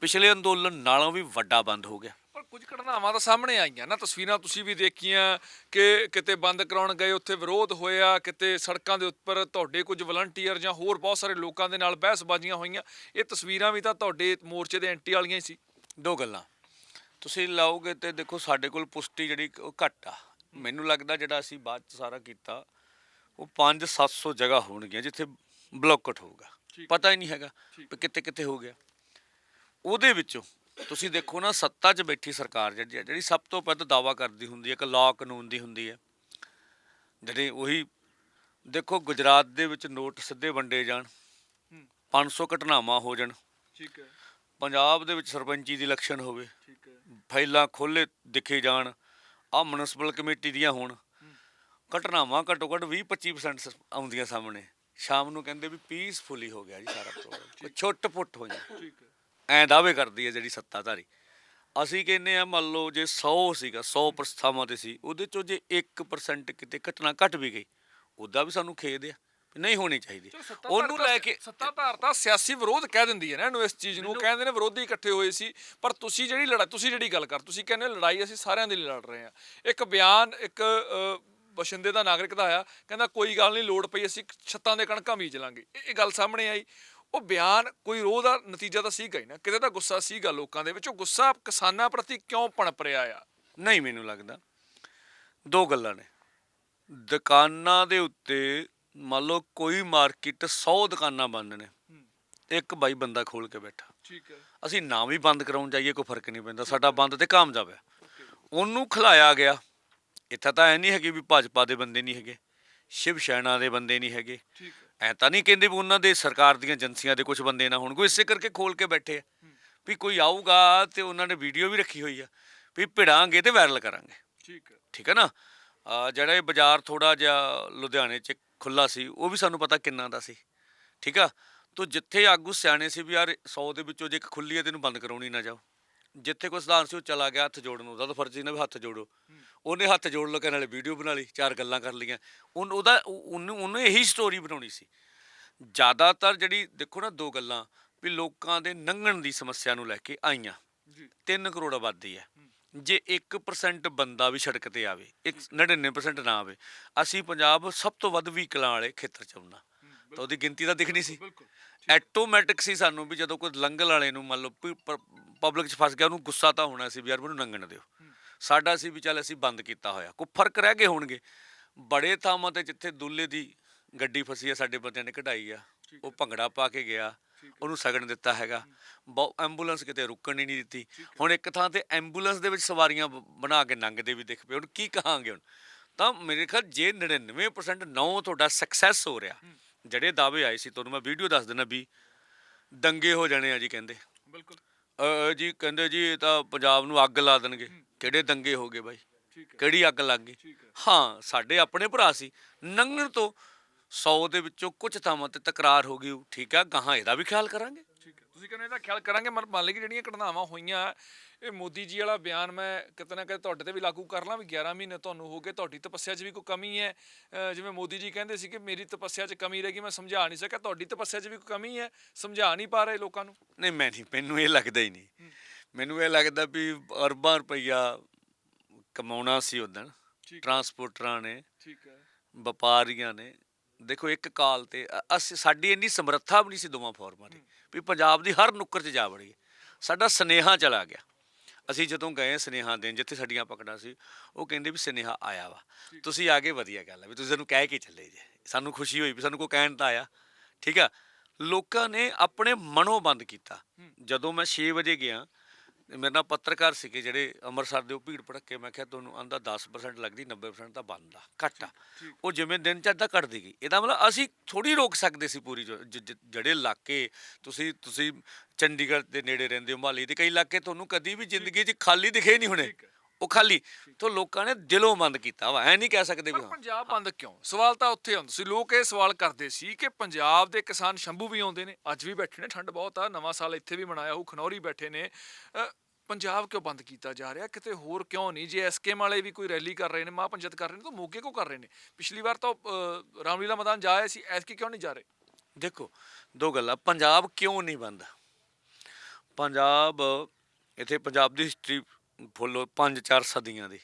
ਪਿਛਲੇ ਅੰਦੋਲਨ ਨਾਲੋਂ ਵੀ ਵੱਡਾ ਬੰਦ ਹੋ ਗਿਆ। ਕੁਝ ਘਟਨਾਵਾਂ ਤਾਂ ਸਾਹਮਣੇ ਆਈਆਂ ਨਾ ਤਸਵੀਰਾਂ ਤੁਸੀਂ ਵੀ ਦੇਖੀਆਂ ਕਿ ਕਿਤੇ ਬੰਦ ਕਰਾਉਣ ਗਏ ਉੱਥੇ ਵਿਰੋਧ ਹੋਇਆ ਕਿਤੇ ਸੜਕਾਂ ਦੇ ਉੱਪਰ ਤੁਹਾਡੇ ਕੁਝ ਵਲੰਟੀਅਰ ਜਾਂ ਹੋਰ ਬਹੁਤ ਸਾਰੇ ਲੋਕਾਂ ਦੇ ਨਾਲ ਬਹਿਸਬਾਜ਼ੀਆਂ ਹੋਈਆਂ। ਇਹ ਤਸਵੀਰਾਂ ਵੀ ਤਾਂ ਤੁਹਾਡੇ ਮੋਰਚੇ ਦੇ ਐਂਟੀ ਵਾਲੀਆਂ ਹੀ ਸੀ। ਦੋ ਗੱਲਾਂ। ਤੁਸੀਂ ਲਾਓਗੇ ਤੇ ਦੇਖੋ ਸਾਡੇ ਕੋਲ ਪੁਸ਼ਟੀ ਜਿਹੜੀ ਉਹ ਘੱਟ ਆ। ਮੈਨੂੰ ਲੱਗਦਾ ਜਿਹੜਾ ਅਸੀਂ ਬਾਅਦ ਚ ਸਾਰਾ ਕੀਤਾ ਉਹ 5-700 ਜਗ੍ਹਾ ਹੋਣਗੀਆਂ ਜਿੱਥੇ ਬਲੌਕਟ ਹੋਊਗਾ। ਪਤਾ ਹੀ ਨਹੀਂ ਹੈਗਾ। ਵੀ ਕਿੱਥੇ ਕਿੱਥੇ ਹੋ ਗਿਆ। ਉਹਦੇ ਵਿੱਚੋਂ ਤੁਸੀਂ ਦੇਖੋ ਨਾ ਸੱਤਾ 'ਚ ਬੈਠੀ ਸਰਕਾਰ ਜਿਹੜੀ ਜਿਹੜੀ ਸਭ ਤੋਂ ਪਹਿਲਾਂ ਦਾਵਾ ਕਰਦੀ ਹੁੰਦੀ ਹੈ ਕਿ ਲਾਅ ਕਾਨੂੰਨ ਦੀ ਹੁੰਦੀ ਹੈ। ਜਿਹੜੇ ਉਹੀ ਦੇਖੋ ਗੁਜਰਾਤ ਦੇ ਵਿੱਚ ਨੋਟ ਸਿੱਧੇ ਵੰਡੇ ਜਾਣ ਹੂੰ। 500 ਘਟਨਾਵਾਂ ਹੋ ਜਾਣ। ਠੀਕ ਹੈ। ਪੰਜਾਬ ਦੇ ਵਿੱਚ ਸਰਪੰਚੀ ਦੀ ਇਲੈਕਸ਼ਨ ਹੋਵੇ ਠੀਕ ਹੈ। ਫਾਈਲਾਂ ਖੋਲੇ ਦਿਖੇ ਜਾਣ ਆ ਮਿਊਨਿਸਪਲ ਕਮੇਟੀ ਦੀਆਂ ਹੋਣ ਘਟਨਾਵਾਂ ਘੱਟੋ ਘੱਟ 20-25% ਸ- ਆਉਂਦੀਆਂ ਸਾਹਮਣੇ। ਸ਼ਾਮ ਨੂੰ ਕਹਿੰਦੇ ਵੀ ਪੀਸਫੁਲੀ ਹੋ ਗਿਆ ਜੀ ਸਾਰਾ ਪ੍ਰੋਗਰਾਮ ਛੁੱਟ ਪੁੱਟ ਹੋ ਜਾ ਠੀਕ ਹੈ। ਐਂ ਦਾਅਵੇ ਕਰਦੀ ਹੈ ਜਿਹੜੀ ਸੱਤਾਧਾਰੀ। ਅਸੀਂ ਕਹਿੰਨੇ ਆ ਮੰਨ ਲਓ ਜੇ 100 ਸੀਗਾ 100 ਪ੍ਰਸਥਾਵਾਂ ਤੇ ਸੀ ਉਹਦੇ ਚੋਂ ਜੇ 1% ਕਿਤੇ ਘਟਨਾ ਘਟ ਵੀ ਗਈ ਉਹਦਾ ਵੀ ਸਾਨੂੰ ਖੇਦ ਆ ਵੀ ਨਹੀਂ ਹੋਣੀ ਚਾਹੀਦੀ। ਉਹਨੂੰ ਲੈ ਕੇ ਸੱਤਾਧਾਰ ਤਾਂ ਸਿਆਸੀ ਵਿਰੋਧ ਕਹਿ ਦਿੰਦੀ ਹੈ ਨਾ ਇਹਨੂੰ ਇਸ ਚੀਜ਼ ਨੂੰ। ਕਹਿੰਦੇ ਨੇ ਵਿਰੋਧੀ ਇਕੱਠੇ ਹੋਏ ਸੀ ਪਰ ਤੁਸੀਂ ਜਿਹੜੀ ਲੜਾਈ ਤੁਸੀਂ ਜਿਹੜੀ ਗੱਲ ਕਰ ਤੁਸੀਂ ਕਹਿੰਦੇ ਲੜਾਈ ਅਸੀਂ ਸਾਰਿਆਂ ਦੇ ਲਈ ਲੜ ਰਹੇ ਹਾਂ। ਇੱਕ ਬਿਆਨ ਇੱਕ ਬਸ਼ਿੰਦੇ ਦਾ ਨਾਗਰਿਕ ਦਾ ਆਇਆ ਕਹਿੰਦਾ ਕੋਈ ਗੱਲ ਨਹੀਂ ਲੋੜ ਪਈ ਅਸੀਂ ਛੱਤਾਂ ਦੇ ਕਣਕਾਂ ਬੀਜ ਲਾਂਗੇ। ਇਹ ਇਹ ਗੱਲ ਸਾਹਮਣੇ ਆਈ। ਉਹ ਬਿਆਨ ਕੋਈ ਰੋਹ ਦਾ ਨਤੀਜਾ ਤਾਂ ਸੀਗਾ ਹੀ ਨਾ ਕਿਤੇ ਤਾਂ ਗੁੱਸਾ ਸੀਗਾ ਲੋਕਾਂ ਦੇ ਵਿੱਚ ਉਹ ਗੁੱਸਾ ਕਿਸਾਨਾਂ ਪ੍ਰਤੀ ਕਿਉਂ ਪਣਪ ਰਿਹਾ ਆ? ਨਹੀਂ ਮੈਨੂੰ ਲੱਗਦਾ। ਦੋ ਗੱਲਾਂ ਨੇ। ਦੁਕਾਨਾਂ ਦੇ ਉੱਤੇ ਮੰਨ ਲਓ ਕੋਈ ਮਾਰਕੀਟ 100 ਦੁਕਾਨਾਂ ਬੰਦ ਨੇ ਇੱਕ ਬਾਈ ਬੰਦਾ ਖੋਲ ਕੇ ਬੈਠਾ। ਠੀਕ ਹੈ। ਅਸੀਂ ਨਾ ਵੀ ਬੰਦ ਕਰਾਉਣ ਜਾਈਏ ਕੋਈ ਫ਼ਰਕ ਨਹੀਂ ਪੈਂਦਾ ਸਾਡਾ ਬੰਦ ਤੇ ਕਾਮਯਾਬ ਹੈ। ਉਹਨੂੰ ਖਿਲਾਇਆ ਗਿਆ। ਇੱਥੇ ਤਾਂ ਐ ਨਹੀਂ ਹੈਗੀ ਵੀ ਭਾਜਪਾ ਦੇ ਬੰਦੇ ਨਹੀਂ ਹੈਗੇ ਸ਼ਿਵ ਸੈਨਾ ਦੇ ਬੰਦੇ ਨਹੀਂ ਹੈਗੇ। ਠੀਕ ਐ ਤਾਂ ਨਹੀਂ ਕਹਿੰਦੇ ਵੀ ਉਹਨਾਂ ਦੇ ਸਰਕਾਰ ਦੀਆਂ ਏਜੰਸੀਆਂ ਦੇ ਕੁਝ ਬੰਦੇ ਨਾ ਹੋਣ ਕੋਈ ਇਸੇ ਕਰਕੇ ਖੋਲ ਕੇ ਬੈਠੇ ਆ। ਵੀ ਕੋਈ ਆਊਗਾ ਤੇ ਉਹਨਾਂ ਨੇ ਵੀਡੀਓ ਵੀ ਰੱਖੀ ਹੋਈ ਆ ਵੀ ਭਿੜਾਂਗੇ ਤੇ ਵਾਇਰਲ ਕਰਾਂਗੇ। ਠੀਕ ਹੈ ਠੀਕ ਹੈ ਨਾ? ਜਿਹੜਾ ਇਹ ਬਾਜ਼ਾਰ ਥੋੜਾ ਜਿਹਾ ਲੁਧਿਆਣੇ 'ਚ ਖੁੱਲਾ ਸੀ ਉਹ ਵੀ ਸਾਨੂੰ ਪਤਾ ਕਿੰਨਾ ਦਾ ਸੀ। ਠੀਕ ਆ? ਤੋ ਜਿੱਥੇ ਆਗੂ ਸਿਆਣੇ ਸੀ ਵੀ ਯਾਰ 100 ਦੇ ਵਿੱਚੋਂ ਜੇ ਇੱਕ ਖੁੱਲੀ ਹੈ ਤੈਨੂੰ ਬੰਦ ਕਰਾਉਣੀ ਨਾ ਜਾਓ। ਜਿੱਥੇ ਕੋਈ ਸਧਾਰਨ ਸੀ ਉਹ ਚਲਾ ਗਿਆ ਹੱਥ ਜੋੜਨ ਨੂੰ ਉਹਦਾ ਤਾਂ ਫਰਜ਼ ਸੀ ਨਾ ਵੀ ਹੱਥ ਜੋੜੋ। ਉਹਨੇ ਹੱਥ ਜੋੜ ਲੋ ਨਾਲੇ ਵੀਡੀਓ ਬਣਾ ਲਈ ਚਾਰ ਗੱਲਾਂ ਕਰ ਲਈਆਂ। ਉਹਨ ਉਹਦਾ ਉਹ- ਉਹਨੂੰ ਉਹਨੇ ਇਹੀ ਸਟੋਰੀ ਬਣਾਉਣੀ ਸੀ। ਜ਼ਿਆਦਾਤਰ ਜਿਹੜੀ ਦੇਖੋ ਨਾ ਦੋ ਗੱਲਾਂ ਵੀ ਲੋਕਾਂ ਦੇ ਲੰਘਣ ਦੀ ਸਮੱਸਿਆ ਨੂੰ ਲੈ ਕੇ ਆਈਆਂ। ਜੀ। 3 ਕਰੋੜ ਆਬਾਦੀ ਹੈ। ਜੇ 1% ਬੰਦਾ ਵੀ ਸੜਕ ਤੇ ਆਵੇ ਇੱਕ 99% ਨਾ ਆਵੇ ਅਸੀਂ ਪੰਜਾਬ ਸਭ ਤੋਂ ਵੱਧ ਵਹੀਕਲਾਂ ਵਾਲੇ ਖੇਤਰ ਚ ਆਉਣਾ ਤਾਂ ਉਹਦੀ ਗਿਣਤੀ ਤਾਂ ਦਿਖਣੀ ਸੀ। ਬਿਲਕੁਲ। ਐਟੋਮੈਟਿਕ ਸੀ ਸਾਨੂੰ ਵੀ ਜਦੋਂ ਕੋਈ ਲੰਘਣ ਵਾਲੇ ਨੂੰ ਮੰਨ ਲਓ ਪਬਲਿਕ 'ਚ ਫਸ ਗਿਆ ਉਹਨੂੰ ਗੁੱਸਾ ਤਾਂ ਹੋਣਾ ਸੀ ਵੀ ਯਾਰ ਮੈਨੂੰ ਲੰਘਣ ਦਿਓ। ਸਾਡਾ ਸੀ ਵੀ ਚੱਲ ਅਸੀਂ ਬੰਦ ਕੀਤਾ ਹੋਇਆ। ਕੋਈ ਫ਼ਰਕ ਰਹਿ ਗਏ ਹੋਣਗੇ। ਬੜੇ ਥਾਵਾਂ ਤੇ ਜਿੱਥੇ ਦੁੱਲੇ ਦੀ ਗੱਡੀ ਫਸੀ ਆ ਸਾਡੇ ਬੰਦਿਆਂ ਨੇ ਕਢਾਈ ਆ। ਉਹ ਭੰਗੜਾ ਪਾ ਕੇ ਗਿਆ। ਉਹਨੂੰ ਸਗਨ ਦਿੱਤਾ ਹੈਗਾ। ਬਹੁ ਐਂਬੂਲੈਂਸ ਕਿਤੇ ਰੁਕਣ ਹੀ ਨਹੀਂ ਦਿੱਤੀ। ਹੁਣ ਇੱਕ ਥਾਂ ਤੇ ਐਂਬੂਲੈਂਸ ਦੇ ਵਿੱਚ ਸਵਾਰੀਆਂ ਬਣਾ ਕੇ ਲੰਘਦੇ ਵੀ ਦਿਖ ਪਏ। ਹੁਣ ਕੀ ਕਹਾਂਗੇ ਹੁਣ? ਤਾਂ ਮੇਰੇ ਖਿਆਲ ਜੇ 99% ਨੌ ਤੁਹਾਡਾ ਸਕਸੈਸ ਹੋ ਰਿਹਾ। ਜਿਹੜੇ ਦਾਅਵੇ ਆਏ ਸੀ ਤੁਹਾਨੂੰ ਮੈਂ ਵੀਡੀਓ ਦੱਸ ਦਿੰਦਾ ਵੀ ਦੰਗੇ ਹੋ ਜਾਣੇ ਆ ਜੀ ਕਹਿੰਦੇ। ਬਿਲਕੁਲ। ਜੀ ਕਹਿੰਦੇ ਜੀ ਇਹ ਤਾਂ ਪੰਜਾਬ ਨੂੰ ਅੱਗ ਲਾ ਦੇਣਗੇ। ਕਿਹੜੇ ਦੰਗੇ ਹੋ ਗਏ ਬਾਈ? ਠੀਕ ਹੈ। ਕਿਹੜੀ ਅੱਗ ਲੱਗ ਗਈ? ਠੀਕ ਹੈ। ਹਾਂ ਸਾਡੇ ਆਪਣੇ ਭਰਾ ਸੀ। ਨੰਗਣ ਤੋਂ 100 ਦੇ ਵਿੱਚੋਂ ਕੁਝ ਥਾਵਾਂ ਤੇ ਤਕਰਾਰ ਹੋ ਗਈ ਠੀਕ ਆ ਗਾਹਾਂ ਇਹਦਾ ਵੀ ਖਿਆਲ ਕਰਾਂਗੇ। ਕਹਿੰਦੇ ਇਹਦਾ ਖਿਆਲ ਕਰਾਂਗੇ ਮਨ ਮੰਨ ਲਈ ਕਿ ਜਿਹੜੀਆਂ ਘਟਨਾਵਾਂ ਹੋਈਆਂ ਇਹ ਮੋਦੀ ਜੀ ਵਾਲਾ ਬਿਆਨ ਮੈਂ ਕਿਤੇ ਨਾ ਕਿਤੇ ਤੁਹਾਡੇ ਤੇ ਵੀ ਲਾਗੂ ਕਰ ਲਾਂ ਵੀ 11 ਮਹੀਨੇ ਤੁਹਾਨੂੰ ਹੋ ਗਏ ਤੁਹਾਡੀ ਤਪੱਸਿਆ 'ਚ ਵੀ ਕੋਈ ਕਮੀ ਹੈ। ਅਹ ਜਿਵੇਂ ਮੋਦੀ ਜੀ ਕਹਿੰਦੇ ਸੀ ਕਿ ਮੇਰੀ ਤਪੱਸਿਆ 'ਚ ਕਮੀ ਰਹੇਗੀ ਮੈਂ ਸਮਝਾ ਨਹੀਂ ਸਕਿਆ ਤੁਹਾਡੀ ਤਪੱਸਿਆ 'ਚ ਵੀ ਕੋਈ ਕਮੀ ਹੈ? ਸਮਝਾ ਨਹੀਂ ਪਾ ਰਹੇ ਲੋਕਾਂ ਨੂੰ? ਨਹੀਂ ਮੈਂ ਨਹੀਂ ਮੈਨੂੰ ਇਹ ਲੱਗਦਾ ਹੀ ਨਹੀਂ। ਮੈਨੂੰ ਇਹ ਲੱਗਦਾ ਵੀ ਅਰਬਾਂ ਰੁਪਈਆ ਕਮਾਉਣਾ ਸੀ ਉਦੋਂ ਠੀਕ ਟਰਾਂਸਪੋਰਟਰਾਂ ਨੇ ਠੀਕ ਹੈ। ਵਪਾਰੀਆਂ ਨੇ ਦੇਖੋ ਇੱਕ ਕਾਲ ਤੇ ਅ- ਅਸੀਂ ਸਾਡੀ ਇੰਨੀ ਸਮਰੱਥਾ ਵੀ ਨਹੀਂ ਸੀ ਦੋਵਾਂ ਫੋਰਮਾਂ ਦੀ ਵੀ ਪੰਜਾਬ ਦੀ ਹਰ ਨੁੱਕਰ 'ਚ ਜਾ ਵੜੀਏ। ਸਾਡਾ ਸਨੇਹਾ ਚਲਾ ਗਿਆ। ਅਸੀਂ ਜਦੋਂ ਗਏ ਸਨੇਹਾ ਦੇਣ ਜਿੱਥੇ ਸਾਡੀਆਂ ਪਕੜਾਂ ਸੀ ਉਹ ਕਹਿੰਦੇ ਵੀ ਸਨੇਹਾ ਆਇਆ ਵਾ। ਤੁਸੀਂ ਆ ਗਏ ਵਧੀਆ ਗੱਲ ਹੈ ਵੀ ਤੁਸੀਂ ਸਾਨੂੰ ਕਹਿ ਕੇ ਚੱਲੇ ਜੇ। ਸਾਨੂੰ ਖੁਸ਼ੀ ਹੋਈ ਵੀ ਸਾਨੂੰ ਕੋਈ ਕਹਿਣ ਤਾਂ ਆਇਆ। ਠੀਕ ਆ? ਲੋਕਾਂ ਨੇ ਆਪਣੇ ਮਨੋਂ ਬੰਦ ਕੀਤਾ। ਜਦੋਂ ਮੈਂ 6 ਵਜੇ ਗਿਆ ਮੇਰੇ ਨਾਲ ਪੱਤਰਕਾਰ ਸੀਗੇ ਜਿਹੜੇ ਅੰਮ੍ਰਿਤਸਰ ਦੇ ਉਹ ਭੀੜ ਭੜੱਕੇ ਮੈਂ ਕਿਹਾ ਤੁਹਾਨੂੰ ਆਂਦਾ 10% ਲੱਗਦੀ 90% ਤਾਂ ਬੰਦ ਆ ਘੱਟ ਆ। ਉਹ ਜਿਵੇਂ ਦਿਨ ਚ ਅੱਧਾ ਘਟਦੀ ਗਈ। ਇਹਦਾ ਮਤਲਬ ਅਸੀਂ ਥੋੜੀ ਰੋਕ ਸਕਦੇ ਸੀ ਪੂਰੀ ਜਿਹੜੇ ਇਲਾਕੇ ਤੁਸੀਂ ਤੁਸੀਂ ਚੰਡੀਗੜ੍ਹ ਦੇ ਨੇੜੇ ਰਹਿੰਦੇ ਹੋ ਮਾਲੀ ਦੇ ਕਈ ਇਲਾਕੇ ਤੁਹਾਨੂੰ ਕਦੀ ਵੀ ਜ਼ਿੰਦਗੀ 'ਚ ਖਾਲੀ ਦਿਖੇ ਨਹੀਂ ਹੋਣੇ। ਉਹ ਖਾਲੀ। ਤੋਂ ਲੋਕਾਂ ਨੇ ਦਿਲੋਂ ਬੰਦ ਕੀਤਾ ਵਾ ਐ ਨਹੀਂ ਕਹਿ ਸਕਦੇ ਵੀ ਪਰ ਹਾਂ। ਪੰਜਾਬ ਬੰਦ ਕਿਉਂ? ਸਵਾਲ ਤਾਂ ਉੱਥੇ ਆਉਂਦਾ ਸੀ। ਲੋਕ ਇਹ ਸਵਾਲ ਕਰਦੇ ਸੀ ਕਿ ਪੰਜਾਬ ਦੇ ਕਿਸਾਨ ਸ਼ੰਭੂ ਵੀ ਆਉਂਦੇ ਨੇ ਅੱਜ ਵੀ ਬੈਠੇ ਨੇ ਠੰਡ ਬਹੁਤ ਆ ਨਵਾਂ ਸਾਲ ਇੱਥੇ ਵੀ ਮਨਾਇਆ ਹੋ ਖਨੌਰੀ ਬੈਠੇ ਨੇ। ਅ, ਪੰਜਾਬ ਕਿਉਂ ਬੰਦ ਕੀਤਾ ਜਾ ਰਿਹਾ? ਕਿਤੇ ਹੋਰ ਕਿਉਂ ਨਹੀਂ? ਜੇ ਐਸਕੇਮ ਵਾਲੇ ਵੀ ਕੋਈ ਰੈਲੀ ਕਰ ਰਹੇ ਨੇ ਮਹਾਂ ਪੰਚਾਇਤ ਕਰ ਰਹੇ ਨੇ ਤਾਂ ਮੋਗੇ ਕਿਉਂ ਕਰ ਰਹੇ ਨੇ? ਪਿਛਲੀ ਵਾਰ ਤਾਂ ਅ, ਰਾਮਲੀਲਾ ਮੈਦਾਨ ਜਾ ਆਏ ਸੀ ਐਸਕੇ ਕਿਉਂ ਨਹੀਂ ਜਾ ਰਹੇ? ਦੇਖੋ ਦੋ ਗੱਲਾਂ। ਪੰਜਾਬ ਕਿਉਂ ਨਹੀਂ ਬੰਦ? ਪੰਜਾਬ ਇੱਥੇ ਪੰਜਾਬ ਦੀ ਹਿਸਟਰੀ ਫੁੱਲੋ 5-4 ਸਦੀਆਂ ਦੀ।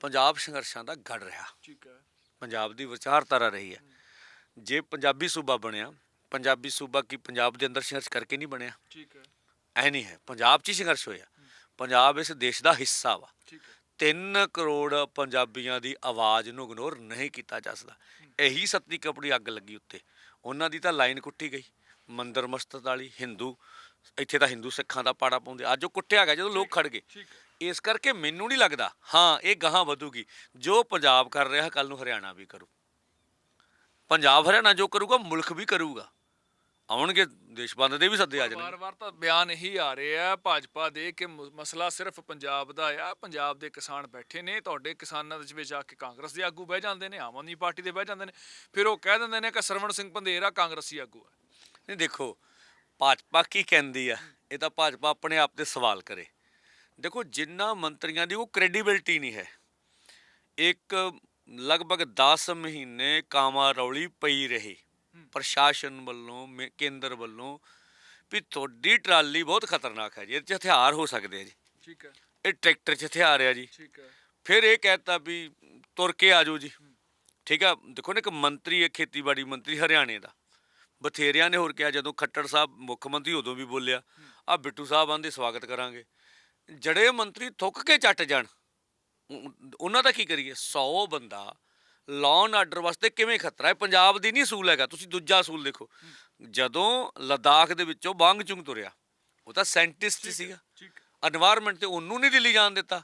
ਪੰਜਾਬ ਸੰਘਰਸ਼ਾਂ ਦਾ ਗੜ ਰਿਹਾ। ਠੀਕ ਹੈ। ਪੰਜਾਬ ਦੀ ਵਿਚਾਰਧਾਰਾ ਰਹੀ ਹੈ। ਜੇ ਪੰਜਾਬੀ ਸੂਬਾ ਬਣਿਆ ਪੰਜਾਬੀ ਸੂਬਾ ਕੀ ਪੰਜਾਬ ਦੇ ਅੰਦਰ ਸੰਘਰਸ਼ ਕਰਕੇ ਨਹੀਂ ਬਣਿਆ? ਠੀਕ ਹੈ। ਐ ਨਹੀਂ ਹੈ। ਪੰਜਾਬ 'ਚ ਹੀ ਸੰਘਰਸ਼ ਹੋਇਆ। ਪੰਜਾਬ ਇਸ ਦੇਸ਼ ਦਾ ਹਿੱਸਾ ਵਾ। ਠੀਕ ਹੈ। 3 ਕਰੋੜ ਪੰਜਾਬੀਆਂ ਦੀ ਆਵਾਜ਼ ਨੂੰ ਇਗਨੋਰ ਨਹੀਂ ਕੀਤਾ ਜਾ ਸਕਦਾ। ਇਹੀ ਸੱਤੀ ਕਪੜੀ ਅੱਗ ਲੱਗੀ ਉੱਤੇ। ਉਹਨਾਂ ਦੀ ਤਾਂ ਲਾਈਨ ਕੁੱਟੀ ਗਈ। ਮੰਦਰ ਮਸਤਤ ਵਾਲੀ ਹਿੰਦੂ ਇੱਥੇ ਤਾਂ ਹਿੰਦੂ ਸਿੱਖਾਂ ਦਾ ਪਾੜਾ ਪਾਉਂਦੇ। ਅੱਜ ਉਹ ਕੁੱਟਿਆ ਗਿਆ ਜਦੋਂ ਲੋਕ ਖੜ ਗਏ। ਠੀਕ ਹੈ। ਇਸ ਕਰਕੇ ਮੈਨੂੰ ਨਹੀਂ ਲੱਗਦਾ ਹਾਂ ਇਹ ਗਾਹਾਂ ਵਧੂਗੀ। ਜੋ ਪੰਜਾਬ ਕਰ ਰਿਹਾ ਕੱਲ ਨੂੰ ਹਰਿਆਣਾ ਵੀ ਕਰੂ। ਪੰਜਾਬ ਹਰਿਆਣਾ ਜੋ ਕਰੂਗਾ ਮੁਲਕ ਵੀ ਕਰੂਗਾ। ਆਉਣਗੇ ਦੇਸ਼ਬੰਦ ਦੇ ਵੀ ਸੱਦੇ ਆ ਜਾਣਗੇ। ਵਾਰ-ਵਾਰ ਤਾਂ ਬਿਆਨ ਇਹੀ ਆ ਰਹੇ ਆ ਭਾਜਪਾ ਦੇ ਕਿ ਮਸਲਾ ਸਿਰਫ ਪੰਜਾਬ ਦਾ ਆ। ਪੰਜਾਬ ਦੇ ਕਿਸਾਨ ਬੈਠੇ ਨੇ ਤੁਹਾਡੇ ਕਿਸਾਨਾਂ ਦੇ ਵਿੱਚ ਆ ਕੇ ਕਾਂਗਰਸ ਦੇ ਆਗੂ ਬਹਿ ਜਾਂਦੇ ਨੇ ਆਮ ਆਦਮੀ ਪਾਰਟੀ ਦੇ ਬਹਿ ਜਾਂਦੇ ਨੇ। ਫਿਰ ਉਹ ਕਹਿ ਦਿੰਦੇ ਨੇ ਕਿ ਸਰਵਣ ਸਿੰਘ ਪੰਧੇਰ ਕਾਂਗਰਸੀ ਆਗੂ ਆ। ਨਹੀਂ ਦੇਖੋ ਭਾਜਪਾ ਕੀ ਕਹਿੰਦੀ ਆ? ਇਹ ਤਾਂ ਭਾਜਪਾ ਆਪਣੇ ਆਪ ਤੇ ਸਵਾਲ ਕਰੇ। ਦੇਖੋ ਜਿੰਨਾ ਮੰਤਰੀਆਂ ਦੀ ਉਹ ਕ੍ਰੈਡੀਬਿਲਟੀ ਨਹੀਂ ਹੈ। ਇੱਕ ਲਗਭਗ 10 ਮਹੀਨੇ ਕਾਮਾ ਰੌਲੀ ਪਈ ਰਹੀ। ਪ੍ਰਸ਼ਾਸਨ ਵੱਲੋਂ ਕੇਂਦਰ ਵੱਲੋਂ ਵੀ ਤੁਹਾਡੀ ਟਰਾਲੀ ਬਹੁਤ ਖਤਰਨਾਕ ਹੈ ਜੀ ਇਹਦੇ 'ਚ ਹਥਿਆਰ ਹੋ ਸਕਦੇ ਆ ਜੀ। ਠੀਕ ਹੈ। ਇਹ ਟਰੈਕਟਰ 'ਚ ਹਥਿਆਰ ਆ ਜੀ। ਠੀਕ ਹੈ। ਫਿਰ ਇਹ ਕਹਿਤਾ ਵੀ ਤੁਰ ਕੇ ਆ ਜਾਓ ਜੀ। ਠੀਕ ਆ ਦੇਖੋ ਨਾ ਇੱਕ ਮੰਤਰੀ ਹੈ ਖੇਤੀਬਾੜੀ ਮੰਤਰੀ ਹਰਿਆਣੇ ਦਾ। ਬਥੇਰਿਆਂ ਨੇ ਹੋਰ ਕਿਹਾ ਜਦੋਂ ਖੱਟੜ ਸਾਹਿਬ ਮੁੱਖ ਮੰਤਰੀ ਉਦੋਂ ਵੀ ਬੋਲਿਆ ਆ ਬਿੱਟੂ ਸਾਹਿਬ ਆਂਦੇ ਸਵਾਗਤ ਕਰਾਂਗੇ। ਜੜੇ ਮੰਤਰੀ ਥੁੱਕ ਕੇ ਚੱਟ ਜਾਣ। ਉਹਨਾਂ ਦਾ ਕੀ ਕਰੀਏ? 100 ਬੰਦਾ ਲਾਅਨ ਆਰਡਰ ਵਾਸਤੇ ਕਿਵੇਂ ਖਤਰਾ ਹੈ? ਪੰਜਾਬ ਦੀ ਨਹੀਂ ਸੂਲ ਹੈਗਾ। ਤੁਸੀਂ ਦੂਜਾ ਸੂਲ ਦੇਖੋ। ਜਦੋਂ ਲਦਾਖ ਦੇ ਵਿੱਚੋਂ ਬਾਂਗਚੁੰਗ ਤੁਰਿਆ ਉਹ ਤਾਂ ਸਾਇੰਟਿਸਟ ਸੀਗਾ। এনवायरमेंट ਤੇ ਉਹਨੂੰ ਨਹੀਂ ਦਿੱਲੀ ਜਾਣ ਦਿੱਤਾ।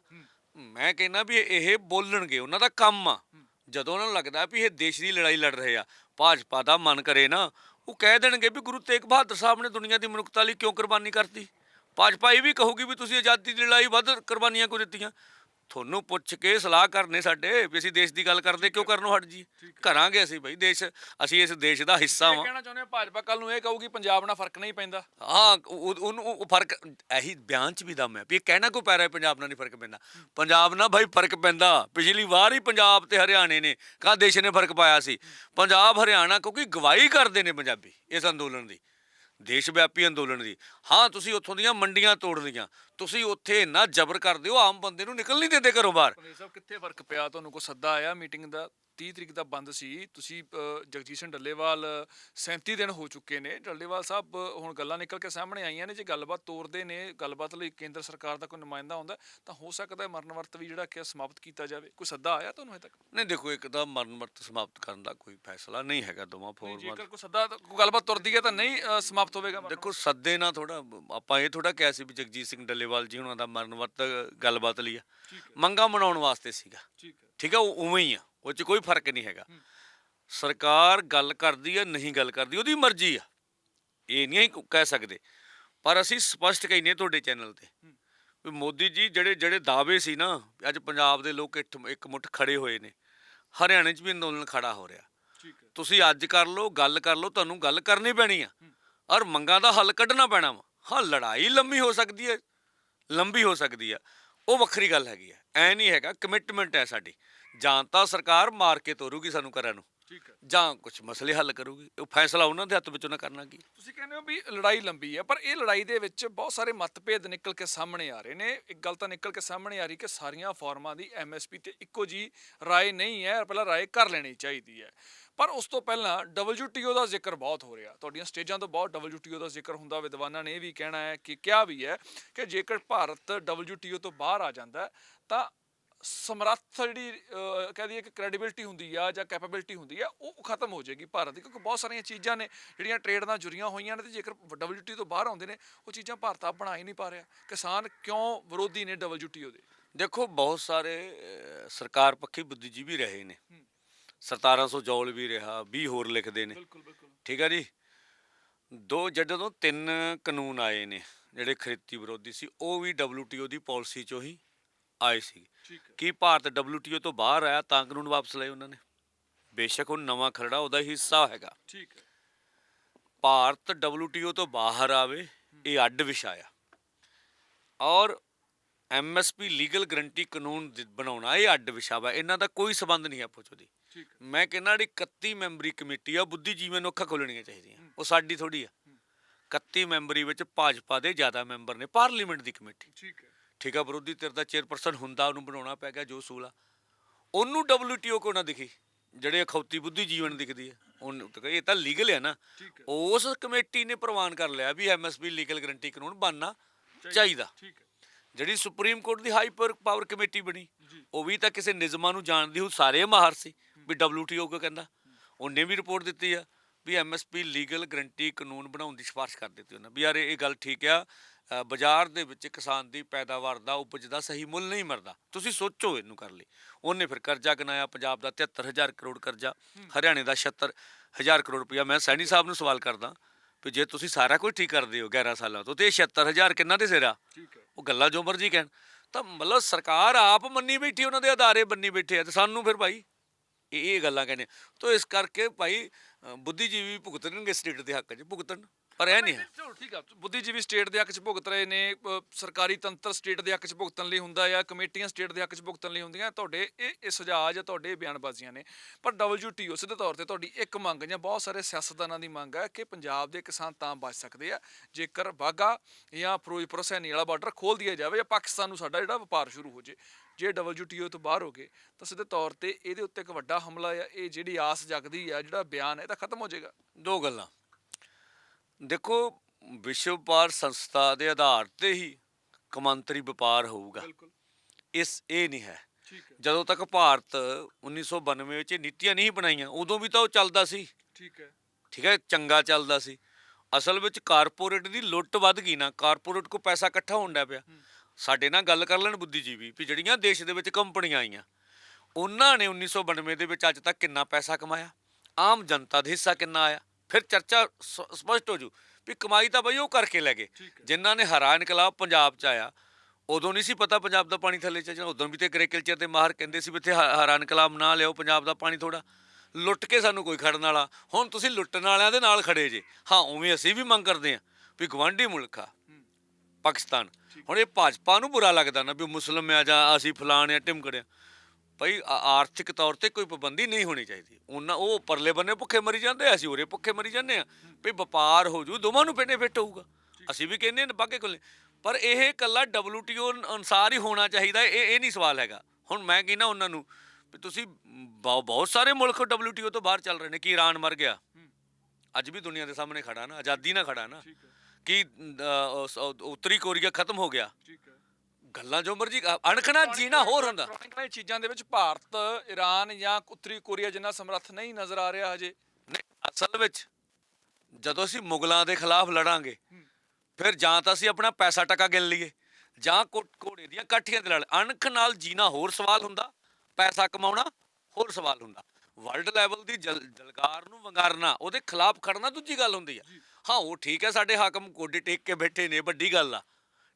ਮੈਂ ਕਹਿੰਦਾ ਵੀ ਇਹ ਬੋਲਣਗੇ ਉਹਨਾਂ ਦਾ ਕੰਮ ਆ। ਜਦੋਂ ਉਹਨਾਂ ਨੂੰ ਲੱਗਦਾ ਵੀ ਇਹ ਦੇਸ਼ ਦੀ ਲੜਾਈ ਲੜ ਰਹੇ ਆ ਭਾਜਪਾ ਦਾ ਮਨ ਕਰੇ ਨਾ ਉਹ ਕਹਿ ਦੇਣਗੇ ਵੀ ਗੁਰੂ ਤੇਗ ਬਹਾਦਰ ਸਾਹਿਬ ਨੇ ਦੁਨੀਆ ਦੀ ਮਨੁੱਖਤਾ ਲਈ ਕਿਉਂ ਕੁਰਬਾਨੀ ਕਰਤੀ? ਭਾਜਪਾ ਇਹ ਵੀ ਕਹੂਗੀ ਵੀ ਤੁਸੀਂ ਆਜ਼ਾਦੀ ਦੀ ਲੜਾਈ ਵੱਧ ਕੁਰਬਾਨੀਆਂ ਕਿਉਂ ਦਿੱਤੀਆਂ? ਤੁਹਾਨੂੰ ਪੁੱਛ ਕੇ ਸਲਾਹ ਕਰਨੇ ਸਾਡੇ ਵੀ ਅਸੀਂ ਦੇਸ਼ ਦੀ ਗੱਲ ਕਰਦੇ ਕਿਉਂ ਕਰਨੋਂ ਹਟ ਜੀ ਕਰਾਂਗੇ ਅਸੀਂ ਬਈ ਦੇਸ਼ ਅਸੀਂ ਇਸ ਦੇਸ਼ ਦਾ ਹਿੱਸਾ ਵਾਂ। ਕਹਿਣਾ ਚਾਹੁੰਦੇ ਆ ਭਾਜਪਾ ਕੱਲ ਨੂੰ ਇਹ ਕਹੂਗੀ ਪੰਜਾਬ ਨਾਲ ਫ਼ਰਕ ਨਹੀਂ ਪੈਂਦਾ। ਹਾਂ ਉਹ- ਉਹਨੂੰ ਉਹ ਫ਼ਰਕ ਇਹੀ ਬਿਆਨ ਚ ਵੀ ਦਮ ਹੈ ਵੀ ਇਹ ਕਹਿਣਾ ਕੋ ਪੈ ਰਿਹਾ ਪੰਜਾਬ ਨਾਲ ਨਹੀਂ ਫ਼ਰਕ ਪੈਂਦਾ? ਪੰਜਾਬ ਨਾਲ ਭਾਈ ਫ਼ਰਕ ਪੈਂਦਾ। ਪਿਛਲੀ ਵਾਰ ਹੀ ਪੰਜਾਬ ਤੇ ਹਰਿਆਣੇ ਨੇ ਕਾ ਦੇਸ਼ ਨੇ ਫ਼ਰਕ ਪਾਇਆ ਸੀ। ਪੰਜਾਬ ਹਰਿਆਣਾ ਕਿਉਂਕਿ ਗਵਾਹੀ ਕਰਦੇ ਨੇ ਪੰਜਾਬੀ ਇਸ ਅੰਦੋਲਨ ਦੀ। ਦੇਸ਼ ਵਿਆਪੀ ਅੰਦੋਲਨ ਦੀ। ਹਾਂ, ਤੁਸੀਂ ਉੱਥੋਂ ਦੀਆਂ ਮੰਡੀਆਂ ਤੋੜ ਲਈਆਂ ਤੁਸੀਂ ਉੱਥੇ ਇੰਨਾ ਜ਼ਬਰ ਕਰਦੇ ਹੋ, ਆਮ ਬੰਦੇ ਨੂੰ ਨਿਕਲ ਨਹੀਂ ਦਿੰਦੇ ਘਰੋਂ ਬਾਹਰ। ਸਾਹਿਬ, ਕਿੱਥੇ ਫ਼ਰਕ ਪਿਆ? ਤੁਹਾਨੂੰ ਕੋਈ ਸੱਦਾ ਆਇਆ ਮੀਟਿੰਗ ਦਾ? 30 ਤਰੀਕ ਦਾ ਬੰਦ ਸੀ। ਤੁਸੀਂ ਜਗਜੀਤ ਸਿੰਘ ਡੱਲੇਵਾਲ 37 ਦਿਨ ਹੋ ਚੁੱਕੇ ਨੇ। ਡੱਲੇਵਾਲ ਸਾਹਿਬ ਹੁਣ ਗੱਲਾਂ ਨਿਕਲ ਕੇ ਸਾਹਮਣੇ ਆਈਆਂ ਨੇ। ਜੇ ਗੱਲਬਾਤ ਤੋਰਦੇ ਨੇ ਗੱਲਬਾਤ ਲਈ ਕੇਂਦਰ ਸਰਕਾਰ ਦਾ ਕੋਈ ਨੁਮਾਇੰਦਾ ਹੁੰਦਾ ਤਾਂ ਹੋ ਸਕਦਾ ਹੈ ਮਰਨ ਵਰਤ ਵੀ ਜਿਹੜਾ ਕਿ ਸਮਾਪਤ ਕੀਤਾ ਜਾਵੇ। ਕੋਈ ਸੱਦਾ ਆਇਆ ਤੁਹਾਨੂੰ ਹਜੇ ਤੱਕ? ਨਹੀਂ ਦੇਖੋ ਇੱਕ ਤਾਂ ਮਰਨ ਮਰਤ ਸਮਾਪਤ ਕਰਨ ਦਾ ਕੋਈ ਫੈਸਲਾ ਨਹੀਂ ਹੈਗਾ ਦੋਵਾਂ ਫੋਰਮਾਂ ਜੇਕਰ ਕੋਈ ਸੱਦਾ ਕੋਈ ਗੱਲਬਾਤ ਤੁਰਦੀ ਹੈ ਤਾਂ ਨਹੀਂ ਸਮਾਪਤ ਹੋਵੇਗਾ ਦੇਖੋ ਸੱਦੇ ਨਾਲ ਥੋੜਾ ਆਪਾਂ ਇਹ ਥੋੜਾ ਕਿਹਾ ਸੀ ਵੀ ਜਗਜੀਤ ਸਿੰਘ ਡੱਲੇਵਾਲ ਜੀ ਉਹਨਾਂ ਦਾ ਮਰਨ ਵਰਤ ਗੱਲਬਾਤ ਲਈ ਆ। ਹੈ। ਮੰਗਾ ਮਨਾਉਣ ਵਾਸਤੇ ਸੀਗਾ। ਠੀਕ ਹੈ। ਠੀਕ ਆ ਉਹ ਉਵੇਂ ਹੀ ਆ। ਉਹ 'ਚ ਕੋਈ ਫ਼ਰਕ ਨਹੀਂ ਹੈਗਾ। ਸਰਕਾਰ ਗੱਲ ਕਰਦੀ ਆ ਨਹੀਂ ਗੱਲ ਕਰਦੀ ਉਹਦੀ ਮਰਜ਼ੀ ਆ। ਇਹ ਨਹੀਂ ਕਹਿ ਸਕਦੇ। ਪਰ ਅਸੀਂ ਸਪਸ਼ਟ ਕਹਿੰਦੇ ਤੁਹਾਡੇ ਚੈਨਲ ਤੇ ਵੀ ਮੋਦੀ ਜੀ ਜਿਹੜੇ ਜਿਹੜੇ ਦਾਅਵੇ ਸੀ ਨਾ ਅੱਜ ਪੰਜਾਬ ਦੇ ਲੋਕ ਇੱਕ ਮੁੱਠ ਖੜੇ ਹੋਏ ਨੇ। ਹਰਿਆਣੇ 'ਚ ਵੀ ਅੰਦੋਲਨ ਖੜਾ ਹੋ ਰਿਹਾ। ਹੈ। ਤੁਸੀਂ ਅੱਜ ਕਰ ਲਓ ਗੱਲ ਕਰ ਲਓ ਤੁਹਾਨੂੰ ਗੱਲ ਕਰਨੀ ਪੈਣੀ ਆ। ਔਰ ਮੰਗਾਂ ਦਾ ਹੱਲ ਕੱਢਣਾ ਪੈਣਾ ਵਾ। ਹਾਂ ਲੜਾਈ ਲੰਮੀ ਹੋ ਸਕਦੀ ਹੈ। ਲੰਬੀ ਹੋ ਸਕਦੀ ਆ। ਉਹ ਵੱਖਰੀ ਗੱਲ ਹੈਗੀ ਆ। ਐ ਨਹੀਂ ਹੈਗਾ ਕਮਿਟਮੈਂਟ ਹੈ ਸਾਡੀ। ਜਾਂ ਤਾਂ ਸਰਕਾਰ ਮਾਰ ਕੇ ਤੋਰੂਗੀ ਸਾਨੂੰ ਕਰਨ ਨੂੰ। ਠੀਕ ਹੈ। ਜਾਂ ਕੁਝ ਮਸਲੇ ਹੱਲ ਕਰੂਗੀ। ਉਹ ਫੈਸਲਾ ਉਹਨਾਂ ਦੇ ਹੱਥ ਵਿੱਚ ਉਹਨਾਂ ਕਰਨਾ ਕੀ? ਤੁਸੀਂ ਕਹਿੰਦੇ ਹੋ ਵੀ ਲੜਾਈ ਲੰਬੀ ਹੈ ਪਰ ਇਹ ਲੜਾਈ ਦੇ ਵਿੱਚ ਬਹੁਤ ਸਾਰੇ ਮਤਭੇਦ ਨਿਕਲ ਕੇ ਸਾਹਮਣੇ ਆ ਰਹੇ ਨੇ। ਇੱਕ ਗੱਲ ਤਾਂ ਨਿਕਲ ਕੇ ਸਾਹਮਣੇ ਆ ਰਹੀ ਕਿ ਸਾਰੀਆਂ ਫਾਰਮਾਂ ਦੀ ਐਮਐਸਪੀ ਤੇ ਇੱਕੋ ਜੀ ਰਾਏ ਨਹੀਂ ਹੈ ਪਹਿਲਾਂ ਰਾਏ ਕਰ ਲੈਣੀ ਚਾਹੀਦੀ ਹੈ। ਪਰ ਉਸ ਤੋਂ ਪਹਿਲਾਂ WTO ਦਾ ਜ਼ਿਕਰ ਬਹੁਤ ਹੋ ਰਿਹਾ। ਤੁਹਾਡੀਆਂ ਸਟੇਜਾਂ ਤੋਂ ਬਹੁਤ WTO ਦਾ ਜ਼ਿਕਰ ਹੁੰਦਾ। ਵਿਦਵਾਨਾਂ ਨੇ ਇਹ ਵੀ ਕਹਿਣਾ ਹੈ ਕਿ ਕਿਹਾ ਵੀ ਹੈ ਕਿ ਜੇਕਰ ਭਾਰਤ WTO ਤੋਂ ਬਾਹਰ ਆ ਜਾਂਦਾ ਤਾਂ ਸਮਰੱਥ ਜਿਹੜੀ ਕਹਿ ਦਈਏ ਕਿ ਕ੍ਰੈਡੀਬਿਲਟੀ ਹੁੰਦੀ ਆ ਜਾਂ ਕੈਪੇਬਿਲਟੀ ਹੁੰਦੀ ਆ ਉਹ ਖਤਮ ਹੋ ਜਾਏਗੀ ਭਾਰਤ ਦੀ ਕਿਉਂਕਿ ਬਹੁਤ ਸਾਰੀਆਂ ਚੀਜ਼ਾਂ ਨੇ ਜਿਹੜੀਆਂ ਟ੍ਰੇਡ ਨਾਲ ਜੁੜੀਆਂ ਹੋਈਆਂ ਨੇ ਤੇ ਜੇਕਰ WTO ਤੋਂ ਬਾਹਰ ਆਉਂਦੇ ਨੇ ਉਹ ਚੀਜ਼ਾਂ ਭਾਰਤ ਆਪ ਬਣਾ ਹੀ ਨਹੀਂ ਪਾ ਰਿਹਾ। ਕਿਸਾਨ ਕਿਉਂ ਵਿਰੋਧੀ ਨੇ WTO ਦੇ? ਦੇਖੋ ਬਹੁਤ ਸਾਰੇ ਸਰਕਾਰ ਪੱਖੀ ਬੁੱਧੀਜੀਵੀ ਰਹੇ ਨੇ। 1700 ਜੌਲ ਵੀ ਰਿਹਾ 20 ਹੋਰ ਲਿਖਦੇ ਨੇ। ਬਿਲਕੁਲ ਬਿਲਕੁਲ। ਠੀਕ ਆ ਜੀ? ਦੋ ਜਦੋਂ ਤਿੰਨ ਕਾਨੂੰਨ ਆਏ ਨੇ ਜਿਹੜੇ ਖੇਤੀ ਵਿਰੋਧੀ ਸੀ ਉਹ ਵੀ WTO ਦੀ ਪਾਲਿਸੀ ਚੋਂ ਹੀ ਆਏ ਸੀ ਠੀਕ ਹੈ। ਕੀ ਭਾਰਤ WTO ਤੋਂ ਬਾਹਰ ਆਇਆ ਤਾਂ ਕਾਨੂੰਨ ਵਾਪਸ ਲਏ ਉਹਨਾਂ ਨੇ? ਬੇਸ਼ੱਕ ਉਹ ਨਵਾਂ ਖਰੜਾ ਉਹਦਾ ਹਿੱਸਾ ਹੈਗਾ। ਠੀਕ ਹੈ। ਭਾਰਤ WTO ਤੋਂ ਬਾਹਰ ਆਵੇ ਇਹ ਅੱਡ ਵਿਸ਼ਾ ਆ। ਔਰ MSP ਲੀਗਲ ਗਰੰਟੀ ਕਾਨੂੰਨ ਦੀ- ਬਣਾਉਣਾ ਇਹ ਅੱਡ ਵਿਸ਼ਾ ਵਾ। ਇਹਨਾਂ ਦਾ ਕੋਈ ਸਬੰਧ ਨਹੀਂ ਆਪੋ ਚ ਦੀ ਠੀਕ ਹੈ। ਮੈਂ ਕਹਿੰਦਾ ਜਿਹੜੀ 31 ਮੈਂਬਰੀ ਕਮੇਟੀ ਆ ਬੁੱਧੀਜੀਵੀਆਂ ਨੂੰ ਅੱਖਾਂ ਖੋਲਣੀਆਂ ਚਾਹੀਦੀਆਂ। ਉਹ ਸਾਡੀ ਥੋੜੀ ਆ। 31 ਮੈਂਬਰੀ ਵਿੱਚ ਭਾਜਪਾ ਦੇ ਜ਼ਿਆਦਾ ਮੈਂਬਰ ਨੇ ਪਾਰਲੀਮੈਂਟ ਦੀ ਕਮੇਟੀ। ਠੀਕ ਹੈ। ਠੀਕ ਆ ਵਿਰੋਧੀ ਧਿਰ ਦਾ ਚੇਅਰਪਰਸਨ ਹੁੰਦਾ ਉਹਨੂੰ ਬਣਾਉਣਾ ਪੈ ਗਿਆ ਜੋ ਸੂਲਾ ਉਹਨੂੰ WTO ਕੋ ਨਾ ਦਿਖੀ? ਜਿਹੜੇ ਅਖੌਤੀ ਬੁੱਧੀ ਜੀਵਨ ਦਿਖਦੀ ਹੈ ਕਹੇ ਇਹ ਤਾਂ ਲੀਗਲ ਹੈ ਨਾ। ਉਸ ਕਮੇਟੀ ਨੇ ਪ੍ਰਵਾਨ ਕਰ ਲਿਆ ਵੀ ਐਮਐਸਪੀ ਲੀਗਲ ਗਰੰਟੀ ਕਾਨੂੰਨ ਬਣਨਾ ਚਾਹੀਦਾ। ਜਿਹੜੀ ਸੁਪਰੀਮ ਕੋਰਟ ਦੀ ਹਾਈ ਪਾਵਰ ਕਮੇਟੀ ਬਣੀ। ਉਹ ਵੀ ਤਾਂ ਕਿਸੇ ਨਿਯਮਾਂ ਨੂੰ ਜਾਣਦੀ ਹੋ ਸਾਰੇ ਮਾਹਰ ਸੀ ਵੀ WTO ਕੋ ਕਹਿੰਦਾ। ਉਹਨੇ ਵੀ ਰਿਪੋਰਟ ਦਿੱਤੀ ਆ ਵੀ ਐਮਐਸਪੀ ਲੀਗਲ ਗਰੰਟੀ ਕਾਨੂੰਨ ਬਣਾਉਣ ਦੀ ਸਿਫਾਰਿਸ਼ ਕਰ ਦਿੱਤੀ ਉਹਨਾਂ। ਵੀ ਯਾਰ ਇਹ ਗੱਲ ਠੀਕ ਆ ਬਾਜ਼ਾਰ ਦੇ ਵਿੱਚ ਕਿਸਾਨ ਦੀ ਪੈਦਾਵਾਰ ਦਾ ਉਪਜ ਦਾ ਸਹੀ ਮੁੱਲ ਨਹੀਂ ਮਰਦਾ। ਤੁਸੀਂ ਸੋਚੋ ਇਹਨੂੰ ਕਰ ਲਈ। ਉਹਨੇ ਫਿਰ ਕਰਜ਼ਾ ਗਨਾਇਆ ਪੰਜਾਬ ਦਾ 73000 ਕਰੋੜ ਕਰਜ਼ਾ ਹਰਿਆਣੇ ਦਾ 76000 ਕਰੋੜ ਰੁਪਇਆ। ਮੈਂ ਸੈਣੀ ਸਾਹਿਬ ਨੂੰ ਸਵਾਲ ਕਰਦਾ ਵੀ ਜੇ ਤੁਸੀਂ ਸਾਰਾ ਕੁਝ ਠੀਕ ਕਰਦੇ ਹੋ 11 ਸਾਲਾਂ ਤੋਂ ਤੇ ਇਹ 76000 ਕਿੰਨਾ ਦੇ ਸਿਰਾ ਉਹ ਗੱਲਾਂ ਜੋ ਮਰਜ਼ੀ ਕਹਿਣ। ਤਾਂ ਮਤਲਬ ਸਰਕਾਰ ਆਪ ਮੰਨੀ ਬੈਠੀ ਉਹਨਾਂ ਦੇ ਅਦਾਰੇ ਬੰਨੀ ਬੈਠੇ ਆ ਤੇ ਸਾਨੂੰ ਫਿਰ ਭਾਈ ਇਹ ਇਹ ਗੱਲਾਂ ਕਹਿੰਦੇ ਤਾਂ ਇਸ ਕਰਕੇ ਭਾਈ ਬੁੱਧੀਜੀਵੀ ਭੁਗਤਣਗੇ ਸਟੇਟ ਦੇ ਹੱਕ 'ਚ ਭੁਗਤਣ। ਪਰ ਇਹ ਨਹੀਂ ਹੈ। ਚਲੋ ਠੀਕ ਆ। ਬੁੱਧੀਜੀਵੀ ਸਟੇਟ ਦੇ ਹੱਕ 'ਚ ਭੁਗਤ ਰਹੇ ਨੇ ਅ, ਸਰਕਾਰੀ ਤੰਤਰ ਸਟੇਟ ਦੇ ਹੱਕ 'ਚ ਭੁਗਤਣ ਲਈ ਹੁੰਦਾ ਆ ਕਮੇਟੀਆਂ ਸਟੇਟ ਦੇ ਹੱਕ 'ਚ ਭੁਗਤਣ ਲਈ ਹੁੰਦੀਆਂ ਤੁਹਾਡੇ ਇਹ ਇਹ ਸੁਝਾਅ ਜਾਂ ਤੁਹਾਡੇ ਇਹ ਬਿਆਨਬਾਜ਼ੀਆਂ ਨੇ। ਪਰ WTO ਸਿੱਧੇ ਤੌਰ ਤੇ ਤੁਹਾਡੀ ਇੱਕ ਮੰਗ ਜਾਂ ਬਹੁਤ ਸਾਰੇ ਸਿਆਸਤਦਾਨਾਂ ਦੀ ਮੰਗ ਹੈ ਕਿ ਪੰਜਾਬ ਦੇ ਕਿਸਾਨ ਤਾਂ ਬਚ ਸਕਦੇ ਆ। ਜੇਕਰ ਵਾਹਗਾ ਜਾਂ ਫਿਰੋਜ਼ਪੁਰ ਸੈਣੀ ਵਾਲਾ ਬਾਰਡਰ ਖੋਲ ਦਿਆ ਜਾਵੇ ਜਾਂ ਪਾਕਿਸਤਾਨ ਨੂੰ ਸਾਡਾ ਜਿਹੜਾ ਵਪਾਰ ਸ਼ੁਰੂ ਹੋ ਜੇ ਜੇ WTO ਤੋਂ ਬਾਹਰ ਹੋ ਗਏ ਤਾਂ ਸਿੱਧੇ ਤੌਰ ਤੇ ਇਹਦੇ ਉੱਤੇ ਇੱਕ ਵੱਡਾ ਹਮਲਾ ਆ ਇਹ ਜਿਹੜੀ ਆਸ ਜਗਦੀ ਆ ਜਿਹੜਾ ਬਿਆਨ ਹੈ ਇਹ ਤਾਂ ਖਤਮ ਹੋ ਜਾਏਗਾ। ਦੋ ਗੱਲਾਂ। ਦੇਖੋ ਵਿਸ਼ਵ ਵਪਾਰ ਸੰਸਥਾ ਦੇ ਆਧਾਰ ਤੇ ਹੀ ਕਮਾਂਤਰੀ ਵਪਾਰ ਹੋਊਗਾ। ਬਿਲਕੁਲ। ਇਸ ਇਹ ਨਹੀਂ ਹੈ। ਠੀਕ ਹੈ। ਜਦੋਂ ਤੱਕ ਭਾਰਤ 1992 ਵਿੱਚ ਨੀਤੀਆਂ ਨਹੀਂ ਬਣਾਈਆਂ ਉਦੋਂ ਵੀ ਤਾਂ ਉਹ ਚੱਲਦਾ ਸੀ। ਠੀਕ ਹੈ। ਠੀਕ ਹੈ ਚੰਗਾ ਚੱਲਦਾ ਸੀ। ਅਸਲ ਵਿੱਚ ਕਾਰਪੋਰੇਟ ਦੀ ਲੁੱਟ ਵੱਧ ਗਈ ਨਾ ਕਾਰਪੋਰੇਟ ਕੋ ਪੈਸਾ ਇਕੱਠਾ ਹੁੰਦਾ ਪਿਆ। ਸਾਡੇ ਨਾਲ ਗੱਲ ਕਰ ਲੈਣ ਬੁੱਧੀਜੀਵੀ ਵੀ ਜਿਹੜੀਆਂ ਦੇਸ਼ ਦੇ ਵਿੱਚ ਕੰਪਨੀਆਂ ਆਈਆਂ ਉਹਨਾਂ ਨੇ 1992 ਦੇ ਵਿੱਚ ਅੱਜ ਤੱਕ ਕਿੰਨਾ ਪੈਸਾ ਕਮਾਇਆ? ਆਮ ਜਨਤਾ ਦਾ ਹਿੱਸਾ ਕਿੰਨਾ ਆਇਆ? ਫਿਰ ਚਰਚਾ ਸਪਸ਼ਟ ਹੋ ਜੂ ਵੀ ਕਮਾਈ ਤਾਂ ਬਈ ਉਹ ਕਰਕੇ ਲੈ ਗਏ। ਜਿਨ੍ਹਾਂ ਨੇ ਹਰਾ ਇਨਕਲਾਬ ਪੰਜਾਬ ਚ ਆਇਆ ਉਦੋਂ ਨਹੀਂ ਸੀ ਪਤਾ ਪੰਜਾਬ ਦਾ ਪਾਣੀ ਥੱਲੇ ਚੱਲ ਜਾਣਾ। ਉਦੋਂ ਵੀ ਤੇ ਐਗਰੀਕਲਚਰ ਦੇ ਮਾਹਰ ਕਹਿੰਦੇ ਸੀ ਵੀ ਇੱਥੇ ਹਰਾ ਇਨਕਲਾਬ ਨਾ ਲਿਓ ਪੰਜਾਬ ਦਾ ਪਾਣੀ ਥੋੜਾ ਲੁੱਟ ਕੇ ਸਾਨੂੰ ਕੋਈ ਖੜਨ ਵਾਲਾ। ਹੁਣ ਤੁਸੀਂ ਲੁੱਟਣ ਵਾਲਿਆਂ ਦੇ ਨਾਲ ਖੜੇ ਜੇ। ਹਾਂ ਉਵੇਂ ਅਸੀਂ ਵੀ ਮੰਗ ਕਰਦੇ ਹਾਂ ਵੀ ਗਵਾਂਢੀ ਮੁਲਕ ਆ ਪਾਕਿਸਤਾਨ। ਹੁਣ ਇਹ ਭਾਜਪਾ ਨੂੰ ਬੁਰਾ ਲੱਗਦਾ ਨਾ ਵੀ ਮੁਸਲਮ ਆ ਜਾਂ ਅਸੀਂ ਫਲਾਣ ਆ ਟਿਮਕੜਿਆ ਭਾਈ ਆਰਥਿਕ ਤੌਰ ਤੇ ਕੋਈ ਪਾਬੰਦੀ ਨਹੀਂ ਹੋਣੀ ਚਾਹੀਦੀ। ਉਹਨਾਂ ਉਹ ਪਰਲੇ ਬੰਨੇ ਭੁੱਖੇ ਮਰੀ ਜਾਂਦੇ ਆ, ਅਸੀਂ ਉਰੇ ਭੁੱਖੇ ਮਰੀ ਜਾਂਦੇ ਆ। ਵੀ ਵਪਾਰ ਹੋ ਜੂ ਦੋਵਾਂ ਨੂੰ ਬੈਨੀਫਿਟ ਹੋਊਗਾ। ਅਸੀਂ ਵੀ ਕਹਿੰਦੇ ਹਾਂ ਬਾਗੇ ਕੋਲੇ ਪਰ ਇਹ ਕੱਲਾ WTO ਅਨੁਸਾਰ ਹੀ ਹੋਣਾ ਚਾਹੀਦਾ ਇਹ ਇਹ ਨਹੀਂ ਸਵਾਲ ਹੈਗਾ। ਹੁਣ ਮੈਂ ਕਹਿੰਦਾ ਉਹਨਾਂ ਨੂੰ ਵੀ ਤੁਸੀਂ ਬਹੁ- ਬਹੁਤ ਸਾਰੇ ਮੁਲਕ WTO ਤੋਂ ਬਾਹਰ ਚੱਲ ਰਹੇ ਨੇ ਕਿ ਈਰਾਨ ਮਰ ਗਿਆ। ਅੱਜ ਵੀ ਦੁਨੀਆ ਦੇ ਸਾਹਮਣੇ ਖੜਾ ਨਾ ਆਜ਼ਾਦੀ ਨਾਲ ਖੜਾ ਨਾ। ਕਿ ਅ, ਉਸ- ਉੱਤਰੀ ਕੋਰੀਆ ਖਤਮ ਹੋ ਗਿਆ। ਠੀਕ ਗੱਲਾਂ ਜੋ ਮਰਜ਼ੀ ਅਣਖਣਾ ਜੀਣਾ ਹੋਰ ਹੁੰਦਾ। ਪੁਰਾਣੀਆਂ ਚੀਜ਼ਾਂ ਦੇ ਵਿੱਚ ਭਾਰਤ ਈਰਾਨ ਜਾਂ ਉੱਤਰੀ ਕੋਰੀਆ ਜਿੰਨਾ ਸਮਰੱਥ ਨਹੀਂ ਨਜ਼ਰ ਆ ਰਿਹਾ ਹਜੇ। ਅਸਲ ਵਿੱਚ ਜਦੋਂ ਅਸੀਂ ਮੁਗਲਾਂ ਦੇ ਖਿਲਾਫ ਲੜਾਂਗੇ ਫਿਰ ਜਾਂ ਤਾਂ ਅਸੀਂ ਆਪਣਾ ਪੈਸਾ ਟਕਾ ਗਿਣ ਲਈਏ ਜਾਂ ਘੋੜੇ ਦੀਆਂ ਕਾਠੀਆਂ ਤੇ ਲੜ ਅਣਖ ਨਾਲ ਜੀਣਾ ਹੋਰ ਸਵਾਲ ਹੁੰਦਾ ਪੈਸਾ ਕਮਾਉਣਾ ਹੋਰ ਸਵਾਲ ਹੁੰਦਾ। ਵਰਲਡ ਲੈਵਲ ਦੀ ਜਲ- ਜਲਕਾਰ ਨੂੰ ਵੰਗਾਰਨਾ ਉਹਦੇ ਖਿਲਾਫ ਖੜਨਾ ਦੂਜੀ ਗੱਲ ਹੁੰਦੀ ਆ। ਹਾਂ ਉਹ ਠੀਕ ਹੈ ਸਾਡੇ ਹਾਕਮ ਗੋਡੇ ਟੇਕ ਕੇ ਬੈਠੇ ਨੇ ਵੱਡੀ ਗੱਲ ਆ।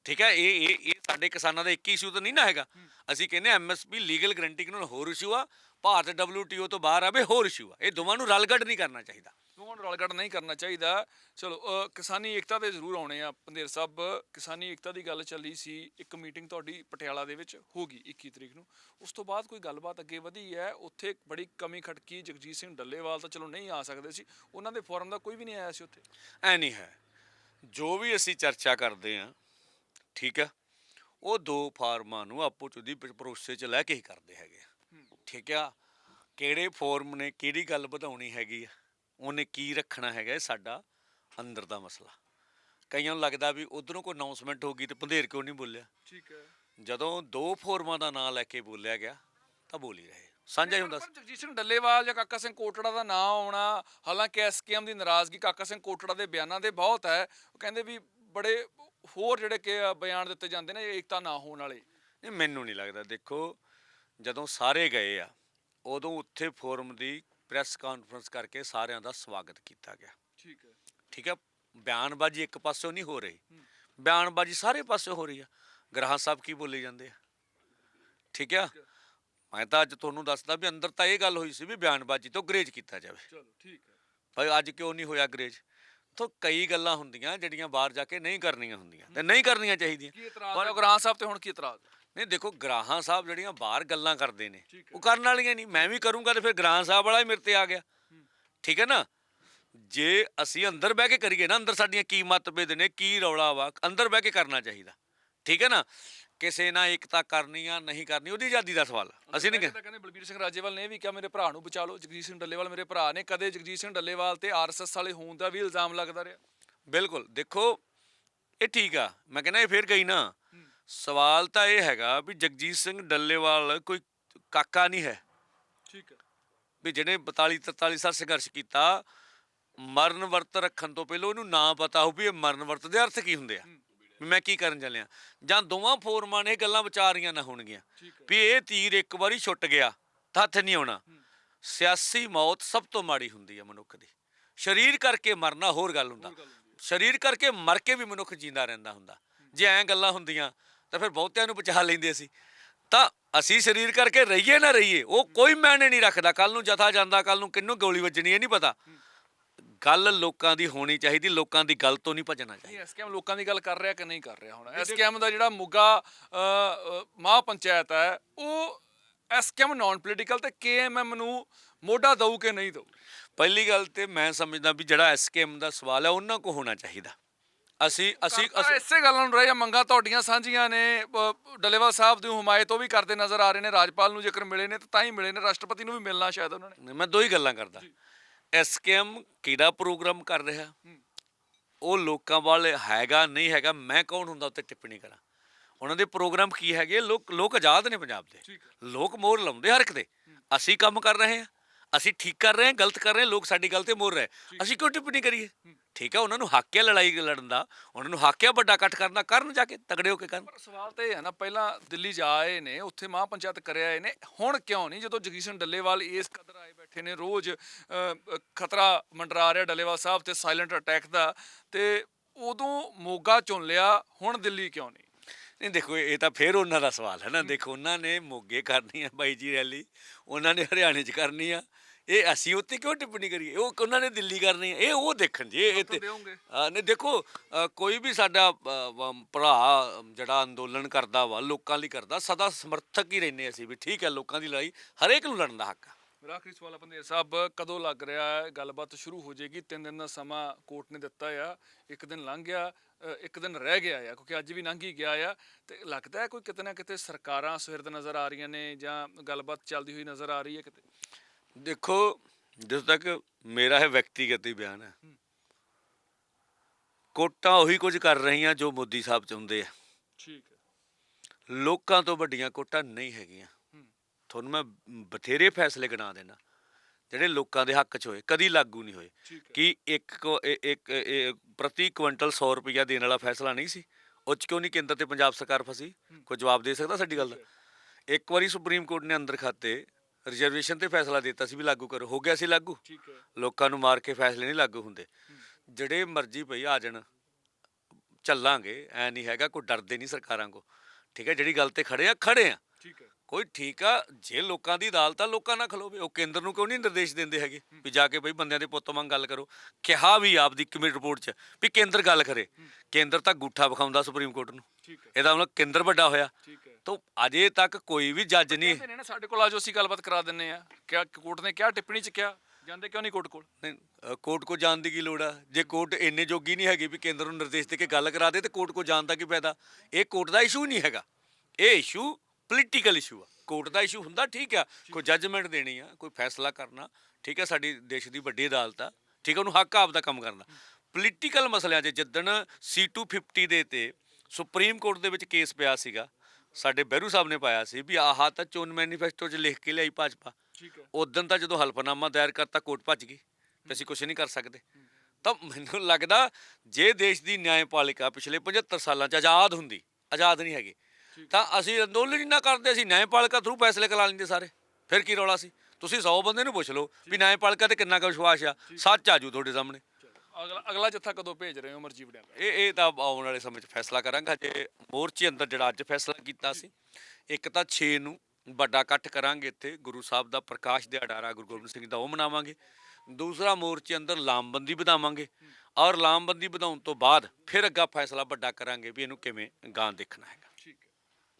ਠੀਕ ਹੈ ਇਹ ਇਹ ਸਾਡੇ ਕਿਸਾਨਾਂ ਦਾ ਇੱਕ ਹੀ ਇਸ਼ੂ ਤਾਂ ਨਹੀਂ ਨਾ ਹੈਗਾ। ਅਸੀਂ ਕਹਿੰਦੇ ਐਮਐਸਪੀ ਲੀਗਲ ਗਰੰਟੀ ਕਾਨੂੰਨ ਹੋਰ ਇਸ਼ੂ ਆ ਭਾਰਤ WTO ਤੋਂ ਬਾਹਰ ਆਵੇ ਹੋਰ ਇਸ਼ੂ ਆ। ਇਹ ਦੋਵਾਂ ਨੂੰ ਰਲਗੜ ਨਹੀਂ ਕਰਨਾ ਚਾਹੀਦਾ। ਦੋਵਾਂ ਨੂੰ ਰਲਗੜ ਨਹੀਂ ਕਰਨਾ ਚਾਹੀਦਾ। ਚਲੋ ਕਿਸਾਨੀ ਏਕਤਾ ਤੇ ਜ਼ਰੂਰ ਆਉਣੇ ਆ। ਪੰਦੇਰ ਸਾਹਿਬ ਕਿਸਾਨੀ ਏਕਤਾ ਦੀ ਗੱਲ ਚੱਲੀ ਸੀ ਇੱਕ ਮੀਟਿੰਗ ਤੁਹਾਡੀ ਪਟਿਆਲਾ ਦੇ ਵਿੱਚ ਹੋ ਗਈ 21 ਤਰੀਕ ਨੂੰ। ਉਸ ਤੋਂ ਬਾਅਦ ਕੋਈ ਗੱਲਬਾਤ ਅੱਗੇ ਵਧੀ ਹੈ। ਉੱਥੇ ਬੜੀ ਕਮੀ ਖਟਕੀ ਜਗਜੀਤ ਸਿੰਘ ਡੱਲੇਵਾਲ ਤਾਂ ਚਲੋ ਨਹੀਂ ਆ ਸਕਦੇ ਸੀ। ਉਹਨਾਂ ਦੇ ਫੋਰਮ ਦਾ ਕੋਈ ਵੀ ਨਹੀਂ ਆਇਆ ਸੀ ਉੱਥੇ। ਐ ਨਹੀਂ ਹੈ। ਜੋ ਵੀ ਅਸੀਂ ਚਰਚਾ ਕਰਦੇ ਆ ਠੀਕ ਹੈ ਉਹ ਦੋ ਫਾਰਮਾਂ ਨੂੰ ਆਪੋ ਚ ਦੀ ਭਰੋਸੇ ਚ ਲੈ ਕੇ ਹੀ ਕਰਦੇ ਹੈਗੇ ਠੀਕ ਆ? ਕਿਹੜੇ ਫੋਰਮ ਨੇ ਕਿਹੜੀ ਗੱਲ ਵਧਾਉਣੀ ਹੈਗੀ ਆ? ਉਹਨੇ ਕੀ ਰੱਖਣਾ ਹੈਗਾ ਸਾਡਾ ਅੰਦਰ ਦਾ ਮਸਲਾ। ਕਈਆਂ ਨੂੰ ਲੱਗਦਾ ਵੀ ਉਧਰੋਂ ਕੋਈ ਅਨਾਉਂਸਮੈਂਟ ਹੋ ਗਈ ਤੇ ਪੰਧੇਰ ਕਿਉਂ ਨਹੀਂ ਬੋਲਿਆ? ਠੀਕ ਹੈ ਜਦੋਂ ਦੋ ਫੋਰਮਾਂ ਦਾ ਨਾਂ ਲੈ ਕੇ ਬੋਲਿਆ ਗਿਆ ਤਾਂ ਬੋਲ ਰਹੇ। ਸਾਂਝਾ ਹੀ ਹੁੰਦਾ ਸੀ। ਜਗਜੀਤ ਸਿੰਘ ਡੱਲੇਵਾਲ ਜਾਂ ਕਾਕਾ ਸਿੰਘ ਕੋਟੜਾ ਦਾ ਨਾਂ ਆਉਣਾ ਹਾਲਾਂਕਿ ਐਸਕੇਐਮ ਦੀ ਨਾਰਾਜ਼ਗੀ ਕਾਕਾ ਸਿੰਘ ਕੋਟੜਾ ਦੇ ਬਿਆਨਾਂ ਦੇ ਬਹੁਤ ਹੈ। ਉਹ ਕਹਿੰਦੇ ਵੀ ਬੜੇ ਹੋਰ ਜਿਹੜੇ ਕਿ ਬਿਆਨ ਦਿੱਤੇ ਜਾਂਦੇ ਨੇ ਏਕਤਾ ਨਾ ਹੋਣ ਵਾਲੇ। ਇਹ ਮੈਨੂੰ ਨਹੀਂ ਲੱਗਦਾ। ਦੇਖੋ ਜਦੋਂ ਸਾਰੇ ਗਏ ਆ ਉਦੋਂ ਉੱਥੇ ਫੋਰਮ ਦੀ ਪ੍ਰੈਸ ਕਾਨਫਰੰਸ ਕਰਕੇ ਸਾਰਿਆਂ ਦਾ ਸਵਾਗਤ ਕੀਤਾ ਗਿਆ। ਠੀਕ ਹੈ। ਠੀਕ ਹੈ? ਬਿਆਨਬਾਜ਼ੀ ਇੱਕ ਪਾਸਿਓਂ ਨਹੀਂ ਹੋ ਰਹੀ। ਬਿਆਨਬਾਜ਼ੀ ਸਾਰੇ ਪਾਸਿਓਂ ਹੋ ਰਹੀ ਆ। ਗ੍ਰਾਹਾਂ ਸਾਹਿਬ ਕੀ ਬੋਲੇ ਜਾਂਦੇ ਆ? ਠੀਕ ਆ? ਮੈਂ ਤਾਂ ਅੱਜ ਤੁਹਾਨੂੰ ਦੱਸਦਾ ਵੀ ਅੰਦਰ ਤਾਂ ਇਹ ਗੱਲ ਹੋਈ ਸੀ ਵੀ ਬਿਆਨਬਾਜ਼ੀ ਤੋਂ ਗਰੇਜ ਕੀਤਾ ਜਾਵੇ। ਚਲੋ ਠੀਕ ਹੈ। ਭਾਈ ਅੱਜ ਕਿਉਂ ਨਹੀਂ ਹੋਇਆ ਗਰੇਜ? ਤੋਂ ਕਈ ਗੱਲਾਂ ਹੁੰਦੀਆਂ ਜਿਹੜੀਆਂ ਬਾਹਰ ਜਾ ਕੇ ਨਹੀਂ ਕਰਨੀਆਂ ਹੁੰਦੀਆਂ ਤੇ ਨਹੀਂ ਕਰਨੀਆਂ ਚਾਹੀਦੀਆਂ। ਹੈ ਗ੍ਰਾਂ ਸਾਹਿਬ ਤੇ ਹੁਣ ਕੀ ਇਤਰਾਜ਼? ਨਹੀਂ ਦੇਖੋ ਗ੍ਰਾਹਾਂ ਸਾਹਿਬ ਜਿਹੜੀਆਂ ਬਾਹਰ ਗੱਲਾਂ ਕਰਦੇ ਨੇ। ਉਹ ਕਰਨ ਵਾਲੀਆਂ ਨਹੀਂ। ਮੈਂ ਵੀ ਕਰੂੰਗਾ ਤੇ ਫਿਰ ਗ੍ਰਾਹਾਂ ਸਾਹਿਬ ਵਾਲਾ ਹੀ ਮੇਰੇ ਤੇ ਆ ਗਿਆ। ਠੀਕ ਹੈ ਨਾ? ਜੇ ਅਸੀਂ ਅੰਦਰ ਬਹਿ ਕੇ ਕਰੀਏ ਨਾ ਅੰਦਰ ਸਾਡੀਆਂ ਕੀ ਮਤਭੇਦ ਨੇ ਕੀ ਰੌਲਾ ਵਾ ਅੰਦਰ ਬਹਿ ਕੇ ਕਰਨਾ ਚਾਹੀਦਾ। ਠੀਕ ਹੈ ਨਾ? ਕਿਸੇ ਨਾਲ ਇਕਤਾ ਕਰਨੀ ਆ ਨਹੀਂ ਕਰਨੀ ਉਹਦੀ ਆਜ਼ਾਦੀ ਦਾ ਸਵਾਲ ਆ। ਅਸੀਂ ਨਹੀਂ ਕਹਿੰਦੇ ਕਹਿੰਦੇ ਬਲਬੀਰ ਸਿੰਘ ਰਾਜੇਵਾਲ ਨੇ ਵੀ ਕਿਹਾ ਮੇਰੇ ਭਰਾ ਨੂੰ ਬਚਾ ਲਓ ਜਗਜੀਤ ਸਿੰਘ ਡੱਲੇਵਾਲ ਮੇਰੇ ਭਰਾ ਨੇ। ਕਦੇ ਜਗਜੀਤ ਸਿੰਘ ਡੱਲੇਵਾਲ ਤੇ ਆਰਐਸਐਸ ਵਾਲੇ ਹੋਣ ਦਾ ਵੀ ਇਲਜ਼ਾਮ ਲੱਗਦਾ ਰਿਹਾ। ਬਿਲਕੁਲ। ਦੇਖੋ ਇਹ ਠੀਕ ਆ। ਮੈਂ ਕਹਿੰਦਾ ਇਹ ਫੇਰ ਗਈ ਨਾ। ਸਵਾਲ ਤਾਂ ਇਹ ਹੈਗਾ ਵੀ ਜਗਜੀਤ ਸਿੰਘ ਡੱਲੇਵਾਲ ਕੋਈ ਕਾਕਾ ਨਹੀਂ ਹੈ। ਠੀਕ ਹੈ। ਵੀ ਜਿਹਨੇ 42 43 ਸਾਲ ਸੰਘਰਸ਼ ਕੀਤਾ ਮਰਨ ਵਰਤ ਰੱਖਣ ਤੋਂ ਪਹਿਲਾਂ ਉਹਨੂੰ ਨਾ ਪਤਾ ਹੋ ਵੀ ਇਹ ਮਰਨ ਵਰਤ ਦੇ ਅਰਥ ਕੀ ਹੁੰਦੇ ਆ। ਵੀ ਮੈਂ ਕੀ ਕਰਨ ਚੱਲਿਆ। ਜਾਂ ਦੋਵਾਂ ਫੋਰਮਾਂ ਨੇ ਇਹ ਗੱਲਾਂ ਵਿਚਾਰੀਆਂ ਨਾ ਹੋਣਗੀਆਂ। ਵੀ ਇਹ ਤੀਰ ਇੱਕ ਵਾਰੀ ਛੁੱਟ ਗਿਆ ਤਾਂ ਹੱਥ ਨਹੀਂ ਆਉਣਾ। ਸਿਆਸੀ ਮੌਤ ਸਭ ਤੋਂ ਮਾੜੀ ਹੁੰਦੀ ਹੈ ਮਨੁੱਖ ਦੀ। ਸਰੀਰ ਕਰਕੇ ਮਰਨਾ ਹੋਰ ਗੱਲ ਹੁੰਦਾ। ਸਰੀਰ ਕਰਕੇ ਮਰ ਕੇ ਵੀ ਮਨੁੱਖ ਜਿੰਦਾ ਰਹਿੰਦਾ ਹੁੰਦਾ। ਜੇ ਐਂ ਗੱਲਾਂ ਹੁੰਦੀਆਂ ਤਾਂ ਫਿਰ ਬਹੁਤਿਆਂ ਨੂੰ ਬਚਾ ਲੈਂਦੇ ਸੀ ਤਾਂ ਅਸੀਂ ਸਰੀਰ ਕਰਕੇ ਰਹੀਏ ਨਾ ਰਹੀਏ ਉਹ ਕੋਈ ਮੈਨੇ ਨਹੀਂ ਰੱਖਦਾ। ਕੱਲ ਨੂੰ ਜਥਾ ਜਾਂਦਾ ਕੱਲ ਨੂੰ ਕਿੰਨੂੰ ਗੋਲੀ ਵੱਜਣੀ ਇਹ ਨਹੀਂ ਪਤਾ। ਗੱਲ ਲੋਕਾਂ ਦੀ ਹੋਣੀ ਚਾਹੀਦੀ ਲੋਕਾਂ ਦੀ ਗੱਲ ਤੋਂ ਨਹੀਂ ਭੱਜਣਾ ਚਾਹੀਦਾ। ਐਸਕੇਐਮ ਲੋਕਾਂ ਦੀ ਗੱਲ ਕਰ ਰਿਹਾ ਕਿ ਨਹੀਂ ਕਰ ਰਿਹਾ ਹੁਣ? ਐਸਕੇਐਮ ਦਾ ਜਿਹੜਾ ਮੁੱਗਾ ਮਹਾ ਪੰਚਾਇਤ ਹੈ ਉਹ ਐਸਕੇਐਮ ਨਾਨ ਪੋਲੀਟੀਕਲ ਤੇ ਕੇਐਮਐਮ ਨੂੰ ਮੋਢਾ ਦਊ ਕਿ ਨਹੀਂ ਦਊ? ਪਹਿਲੀ ਗੱਲ ਤੇ ਮੈਂ ਸਮਝਦਾ ਵੀ ਜਿਹੜਾ ਐਸਕੇਐਮ ਦਾ ਸਵਾਲ ਹੈ ਉਹਨਾਂ ਕੋ ਹੋਣਾ ਚਾਹੀਦਾ। ਅਸੀਂ ਅਸੀਂ ਇਸੇ ਗੱਲ ਨੂੰ ਰਹੇ ਮੰਗਾਂ ਤੁਹਾਡੀਆਂ ਸਾਂਝੀਆਂ ਨੇ ਅ, ਡੱਲੇਵਾਲ ਸਾਹਿਬ ਦੀ ਹਮਾਇਤ ਉਹ ਵੀ ਕਰਦੇ ਨਜ਼ਰ ਆ ਰਹੇ ਨੇ ਰਾਜਪਾਲ ਨੂੰ ਜੇਕਰ ਮਿਲੇ ਨੇ ਤਾਂ ਤਾਂ ਹੀ ਮਿਲੇ ਨੇ ਰਾਸ਼ਟਰਪਤੀ ਨੂੰ ਵੀ ਮਿਲਣਾ ਸ਼ਾਇਦ ਉਹਨਾਂ ਨੇ। ਮੈਂ ਦੋ ਹੀ ਗੱਲਾਂ ਕਰਦਾ। ਐਸਕੇਐਮ ਕਿਹੜਾ ਪ੍ਰੋਗਰਾਮ ਕਰ ਰਿਹਾ? ਉਹ ਲੋਕਾਂ ਵਾਲੇ ਹੈਗਾ ਨਹੀਂ ਹੈਗਾ ਮੈਂ ਕੌਣ ਹੁੰਦਾ ਉੱਤੇ ਟਿੱਪਣੀ ਕਰਾਂ? ਉਹਨਾਂ ਦੇ ਪ੍ਰੋਗਰਾਮ ਕੀ ਹੈਗੇ? ਲੋਕ ਲੋਕ ਆਜ਼ਾਦ ਨੇ ਪੰਜਾਬ ਦੇ। ਲੋਕ ਮੋਹਰ ਲਾਉਂਦੇ ਹਰ ਇੱਕ ਤੇ ਅਸੀਂ ਕੰਮ ਕਰ ਰਹੇ ਹਾਂ ਅਸੀਂ ਠੀਕ ਕਰ ਰਹੇ ਹਾਂ ਗਲਤ ਕਰ ਰਹੇ ਹਾਂ ਲੋਕ ਸਾਡੀ ਗੱਲ ਤੇ ਮੋਹਰ ਰਹੇ। ਅਸੀਂ ਕਿਉਂ ਟਿੱਪਣੀ ਕਰੀਏ? ਠੀਕ ਹੈ ਉਹਨਾਂ ਨੂੰ ਹੱਕ ਹੈ ਲੜਾਈ ਲੜਨ ਦਾ ਉਹਨਾਂ ਨੂੰ ਹੱਕ ਹੈ ਵੱਡਾ ਇਕੱਠ ਕਰਨ ਦਾ ਕਰਨ ਜਾ ਕੇ ਤਗੜੇ ਹੋ ਕੇ ਕਰਨ। ਪਰ ਸਵਾਲ ਤਾਂ ਇਹ ਹੈ ਨਾ ਪਹਿਲਾਂ ਦਿੱਲੀ ਜਾ ਆਏ ਨੇ ਉੱਥੇ ਮਹਾਂ ਪੰਚਾਇਤ ਕਰਿਆ ਆਏ ਨੇ ਹੁਣ ਕਿਉਂ ਨਹੀਂ? ਜਦੋਂ ਜਗਦੀਸ਼ਨ ਡੱਲੇਵਾਲ ਇਸ ਕਦਰ ਆਏ ਬੈਠੇ ਨੇ ਰੋਜ਼ ਖਤਰਾ ਮੰਡਰਾ ਰਿਹਾ ਡੱਲੇਵਾਲ ਸਾਹਿਬ ਤੇ ਸਾਇਲੈਂਟ ਅਟੈਕ ਦਾ ਤੇ ਉਦੋਂ ਮੋਗਾ ਚੁਣ ਲਿਆ ਹੁਣ ਦਿੱਲੀ ਕਿਉਂ ਨਹੀਂ? ਨਹੀਂ ਦੇਖੋ ਇਹ ਤਾਂ ਫੇਰ ਉਹਨਾਂ ਦਾ ਸਵਾਲ ਹੈ ਨਾ। ਦੇਖੋ ਉਹਨਾਂ ਨੇ ਮੋਗੇ ਕਰਨੀ ਆ ਬਾਈ ਜੀ ਰੈਲੀ ਉਹਨਾਂ ਨੇ ਹਰਿਆਣੇ 'ਚ ਕਰਨੀ ਆ। ਇਹ ਅਸੀਂ ਉੱਤੇ ਕਿਉਂ ਟਿੱਪਣੀ ਕਰੀਏ? ਉਹ ਉਹਨਾਂ ਨੇ ਦਿੱਲੀ ਕਰਨੀ ਆ ਇਹ ਉਹ ਦੇਖਣ ਜੀ ਇਹ ਤੇ ਨਹੀਂ ਦੇਖੋ ਕੋਈ ਵੀ ਸਾਡਾ ਭਰਾ ਜਿਹੜਾ ਅੰਦੋਲਨ ਕਰਦਾ ਵਾ ਲੋਕਾਂ ਲਈ ਕਰਦਾ ਸਦਾ ਸਮਰਥਕ ਹੀ ਰਹਿੰਦੇ ਅਸੀਂ ਵੀ। ਠੀਕ ਹੈ ਲੋਕਾਂ ਦੀ ਲੜਾਈ ਹਰੇਕ ਨੂੰ ਲੜਨ ਦਾ ਹੱਕ ਆ। ਮੇਰਾ ਆਖਰੀ ਸਵਾਲ ਆ ਪੰਦੇਰ ਸਾਹਿਬ ਕਦੋਂ ਲੱਗ ਰਿਹਾ ਹੈ? ਗੱਲਬਾਤ ਸ਼ੁਰੂ ਹੋ ਜਾਏਗੀ। ਤਿੰਨ ਦਿਨ ਦਾ ਸਮਾਂ ਕੋਰਟ ਨੇ ਦਿੱਤਾ ਆ। ਇੱਕ ਦਿਨ ਲੰਘ ਗਿਆ ਇੱਕ ਦਿਨ ਰਹਿ ਗਿਆ ਆ ਕਿਉਂਕਿ ਅੱਜ ਵੀ ਲੰਘ ਹੀ ਗਿਆ ਆ। ਤੇ ਲੱਗਦਾ ਹੈ ਕੋਈ ਕਿਤੇ ਨਾ ਕਿਤੇ ਸਰਕਾਰਾਂ ਸੁਹਿਰਦ ਨਜ਼ਰ ਆ ਰਹੀਆਂ ਨੇ ਜਾਂ ਗੱਲਬਾਤ ਚੱਲਦੀ ਹੋਈ ਨਜ਼ਰ ਆ ਰਹੀ ਹੈ ਕਿਤੇ? ਦੇਖੋ ਜਦੋਂ ਤੱਕ ਮੇਰਾ ਇਹ ਵਿਅਕਤੀਗਤ ਹੀ ਬਿਆਨ ਹੈ ਕੋਟਾਂ ਉਹੀ ਕੁਝ ਕਰ ਰਹੀਆਂ ਜੋ ਮੋਦੀ ਸਾਹਿਬ ਚਾਹੁੰਦੇ ਆ। ਠੀਕ ਹੈ। ਲੋਕਾਂ ਤੋਂ ਵੱਡੀਆਂ ਕੋਟਾਂ ਨਹੀਂ ਹੈਗੀਆਂ। ਤੁਹਾਨੂੰ ਮੈਂ ਬਥੇਰੇ ਫੈਸਲੇ ਗਿਣਾ ਦੇਣਾ ਜਿਹੜੇ ਲੋਕਾਂ ਦੇ ਹੱਕ 'ਚ ਹੋਏ ਕਦੀ ਲਾਗੂ ਨਹੀਂ ਹੋਏ। ਕਿ ਇੱਕ ਇੱਕ ਪ੍ਰਤੀ ਕੁਇੰਟਲ 100 ਰੁਪਇਆ ਦੇਣ ਵਾਲਾ ਫੈਸਲਾ ਨਹੀਂ ਸੀ ਉਹ 'ਚ ਕਿਉਂ ਨਹੀਂ ਕੇਂਦਰ ਤੇ ਪੰਜਾਬ ਸਰਕਾਰ ਫਸੀ? ਕੋਈ ਜਵਾਬ ਦੇ ਸਕਦਾ ਸਾਡੀ ਗੱਲ ਦਾ? ਇੱਕ ਵਾਰੀ ਸੁਪਰੀਮ ਕੋਰਟ ਨੇ ਅੰਦਰ ਖਾਤੇ ਰਿਜ਼ਰਵੇਸ਼ਨ ਤੇ ਫੈਸਲਾ ਦਿੱਤਾ ਸੀ ਵੀ ਲਾਗੂ ਕਰੋ। ਹੋ ਗਿਆ ਸੀ ਲਾਗੂ। ਠੀਕ ਹੈ। ਲੋਕਾਂ ਨੂੰ ਮਾਰ ਕੇ ਫੈਸਲੇ ਨਹੀਂ ਲਾਗੂ ਹੁੰਦੇ। ਜਿਹੜੇ ਮਰਜ਼ੀ ਭਈ ਆ ਜਾਣ ਚੱਲਾਂਗੇ ਐ ਨਹੀਂ ਹੈਗਾ ਕੋਈ ਡਰਦੇ ਨਹੀਂ ਸਰਕਾਰਾਂ ਕੋ। ਠੀਕ ਹੈ ਜਿਹੜੀ ਗੱਲ ਤੇ ਖੜੇ ਆ ਖੜੇ ਆ। ਠੀਕ ਹੈ। ਕੋਈ ਠੀਕ ਆ ਜੇ ਲੋਕਾਂ ਦੀ ਅਦਾਲਤ ਆ ਲੋਕਾਂ ਨਾਲ ਖਲੋਵੇ। ਉਹ ਕੇਂਦਰ ਨੂੰ ਕਿਉਂ ਨਹੀਂ ਨਿਰਦੇਸ਼ ਦਿੰਦੇ ਹੈਗੇ? ਵੀ ਜਾ ਕੇ ਬਈ ਬੰਦਿਆਂ ਦੇ ਪੁੱਤ ਵਾਂਗ ਗੱਲ ਕਰੋ। ਕਿਹਾ ਵੀ ਆਪਦੀ ਕਮੇਟੀ ਰਿਪੋਰਟ 'ਚ ਵੀ ਕੇਂਦਰ ਗੱਲ ਕਰੇ। ਕੇਂਦਰ ਤਾਂ ਗੂਠਾ ਵਿਖਾਉਂਦਾ ਸੁਪਰੀਮ ਕੋਰਟ ਨੂੰ। ਇਹਦਾ ਮਤਲਬ ਕੇਂਦਰ ਵੱਡਾ ਹੋਇਆ। ਤਾਂ ਅਜੇ ਤੱਕ ਕੋਈ ਵੀ ਜੱਜ ਨਹੀਂ। ਕਹਿੰਦੇ ਨੇ ਨਾ ਸਾਡੇ ਕੋਲ ਆਜੋ ਅਸੀਂ ਗੱਲਬਾਤ ਕਰਾ ਦਿੰਨੇ ਆ ਕਿਆ ਕੋਰਟ ਨੇ ਕਿਹਾ ਟਿੱਪਣੀ ਚ ਕਿਹਾ? ਜਾਂਦੇ ਕਿਉਂ ਨਹੀਂ ਕੋਰਟ ਕੋਲ? ਨਹੀਂ ਅ, ਕੋਰਟ ਕੋ ਜਾਣ ਦੀ ਕੀ ਲੋੜ ਆ? ਜੇ ਕੋਰਟ ਇੰਨੇ ਜੋਗੀ ਨਹੀਂ ਹੈਗੀ ਵੀ ਕੇਂਦਰ ਨੂੰ ਨਿਰਦੇਸ਼ ਦੇ ਕੇ ਗੱਲ ਕਰਾ ਦੇ ਤੇ ਕੋਰਟ ਕੋ ਜਾਣ ਦਾ ਕੀ ਫਾਇਦਾ? ਇਹ ਕੋਰਟ ਦਾ ਇਸ਼ੂ ਨਹੀਂ ਹੈਗਾ। ਇਹ ਇਸ਼ੂ ਪੋਲੀਟੀਕਲ ਇਸ਼ੂ ਆ। ਕੋਰਟ ਦਾ ਇਸ਼ੂ ਹੁੰਦਾ ਠੀਕ ਆ। ਕੋਈ ਜੱਜਮੈਂਟ ਦੇਣੀ ਆ ਕੋਈ ਫੈਸਲਾ ਕਰਨਾ ਠੀਕ ਆ ਸਾਡੀ ਦੇਸ਼ ਦੀ ਵੱਡੀ ਅਦਾਲਤ ਆ ਠੀਕ ਆ ਉਹਨੂੰ ਹੱਕ ਆਪ ਦਾ ਕੰਮ ਕਰਨਾ ਪੋਲੀਟੀਕਲ ਮਸਲਿਆਂ 'ਚ ਜਿੱਦਣ C250 ਦੇ ਤੇ ਸੁਪਰੀਮ ਕੋਰਟ ਦੇ ਵਿੱਚ ਕੇਸ ਪਿਆ ਸੀਗਾ ਸਾਡੇ ਬਹਿਰੂ ਸਾਹਿਬ ਨੇ ਪਾਇਆ ਸੀ ਵੀ ਆਹ ਤਾਂ ਚੋਣ ਮੈਨੀਫੈਸਟੋ 'ਚ ਲਿਖ ਕੇ ਲਿਆਈ ਭਾਜਪਾ। ਠੀਕ ਹੈ। ਉਦੋਂ ਤਾਂ ਜਦੋਂ ਹਲਫਨਾਮਾ ਦਾਇਰ ਕਰਤਾ ਕੋਰਟ ਭੱਜ ਗਈ ਤੇ ਅਸੀਂ ਕੁਝ ਨਹੀਂ ਕਰ ਸਕਦੇ। ਤਾਂ ਮੈਨੂੰ ਲੱਗਦਾ ਜੇ ਦੇਸ਼ ਦੀ ਨਿਆਂਪਾਲਿਕਾ ਪਿਛਲੇ 75 ਸਾਲਾਂ ਚ ਆਜ਼ਾਦ ਹੁੰਦੀ ਆਜ਼ਾਦ ਨਹੀਂ ਹੈਗੀ ਤਾਂ ਅਸੀਂ ਅੰਦੋਲਨ ਹੀ ਨਾ ਕਰਦੇ ਅਸੀਂ ਨਿਆਂਪਾਲਿਕਾ ਥਰੂ ਫੈਸਲੇ ਕਰਾ ਲੈਂਦੇ ਸਾਰੇ। ਫਿਰ ਕੀ ਰੌਲਾ ਸੀ? ਤੁਸੀਂ 100 ਬੰਦੇ ਨੂੰ ਪੁੱਛ ਲਓ ਵੀ ਨਿਆਂਪਾਲਿਕਾ ਤੇ ਕਿੰਨਾ ਕੁ ਵਿਸ਼ਵਾਸ ਆ? ਸੱਚ ਆਜੂ ਤੁਹਾਡੇ ਸਾਹਮਣੇ। ਅਗਲਾ ਅਗਲਾ ਜੱਥਾ ਕਦੋਂ ਭੇਜ ਰਹੇ ਹੋ ਮਰਜ਼ੀ ਵੜਿਆ ਇਹ ਇਹ ਤਾਂ ਆਉਣ ਵਾਲੇ ਸਮੇਂ 'ਚ ਫੈਸਲਾ ਕਰਾਂਗਾ। ਜੇ ਮੋਰਚੇ ਅੰਦਰ ਜਿਹੜਾ ਅੱਜ ਫੈਸਲਾ ਕੀਤਾ ਸੀ, ਇੱਕ ਤਾਂ 6 ਨੂੰ ਵੱਡਾ ਇਕੱਠ ਕਰਾਂਗੇ ਇੱਥੇ, ਗੁਰੂ ਸਾਹਿਬ ਦਾ ਪ੍ਰਕਾਸ਼ ਦਿਹਾੜਾ ਰਾ ਗੁਰੂ ਗੋਬਿੰਦ ਸਿੰਘ ਦਾ ਉਹ ਮਨਾਵਾਂਗੇ। ਦੂਸਰਾ ਮੋਰਚੇ ਅੰਦਰ ਲਾਮਬੰਦੀ ਵਧਾਵਾਂਗੇ ਔਰ ਲਾਮਬੰਦੀ ਵਧਾਉਣ ਤੋਂ ਬਾਅਦ ਫਿਰ ਅੱਗਾ ਫੈਸਲਾ ਵੱਡਾ ਕਰਾਂਗੇ ਵੀ ਇਹਨੂੰ ਕਿਵੇਂ ਗਾਂ ਦੇਖਣਾ ਹੈਗਾ।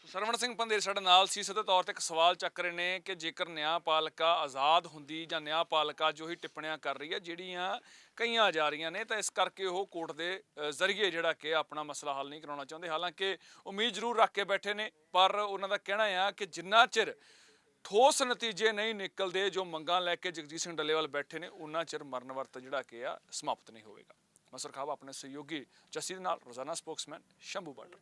ਸਰਵਣ ਸਿੰਘ ਪੰਦੇਰ ਸਾਡੇ ਨਾਲ ਸੀ। ਸਿੱਧੇ ਤੌਰ ਤੇ ਇੱਕ ਸਵਾਲ ਚੱਕ ਰਹੇ ਨੇ ਕਿ ਜੇਕਰ ਨਿਆਂਪਾਲਿਕਾ ਆਜ਼ਾਦ ਹੁੰਦੀ ਜਾਂ ਨਿਆਂਪਾਲਿਕਾ ਜੋ ਹੀ ਟਿੱਪਣੀਆਂ ਕਰ ਰਹੀ ਹੈ, ਜਿਹੜੀਆਂ ਕਈਆਂ ਜਾ ਰਹੀਆਂ ਨੇ, ਤਾਂ ਇਸ ਕਰਕੇ ਉਹ ਕੋਰਟ ਦੇ ਜ਼ਰੀਏ ਜਿਹੜਾ ਕਿ ਆਪਣਾ ਮਸਲਾ ਹੱਲ ਨਹੀਂ ਕਰਾਉਣਾ ਚਾਹੁੰਦੇ। ਹਾਲਾਂਕਿ ਉਮੀਦ ਜ਼ਰੂਰ ਰੱਖ ਕੇ ਬੈਠੇ ਨੇ, ਪਰ ਉਹਨਾਂ ਦਾ ਕਹਿਣਾ ਆ ਕਿ ਜਿੰਨਾ ਚਿਰ ਠੋਸ ਨਤੀਜੇ ਨਹੀਂ ਨਿਕਲਦੇ, ਜੋ ਮੰਗਾਂ ਲੈ ਕੇ ਜਗਜੀਤ ਸਿੰਘ ਡੱਲੇਵਾਲ ਬੈਠੇ ਨੇ, ਉਹਨਾਂ ਚਿਰ ਮਰਨ ਵਰਤ ਜਿਹੜਾ ਕਿ ਆ ਸਮਾਪਤ ਨਹੀਂ ਹੋਵੇਗਾ। ਮਸਰ ਖਾਬ ਆਪਣੇ ਸਹਿਯੋਗੀ ਜੱਸੀ ਦੇ ਨਾਲ ਰੋਜ਼ਾਨਾ ਸਪੋਕਸਮੈਨ ਸ਼ੰਭੂ ਬਾਟਰ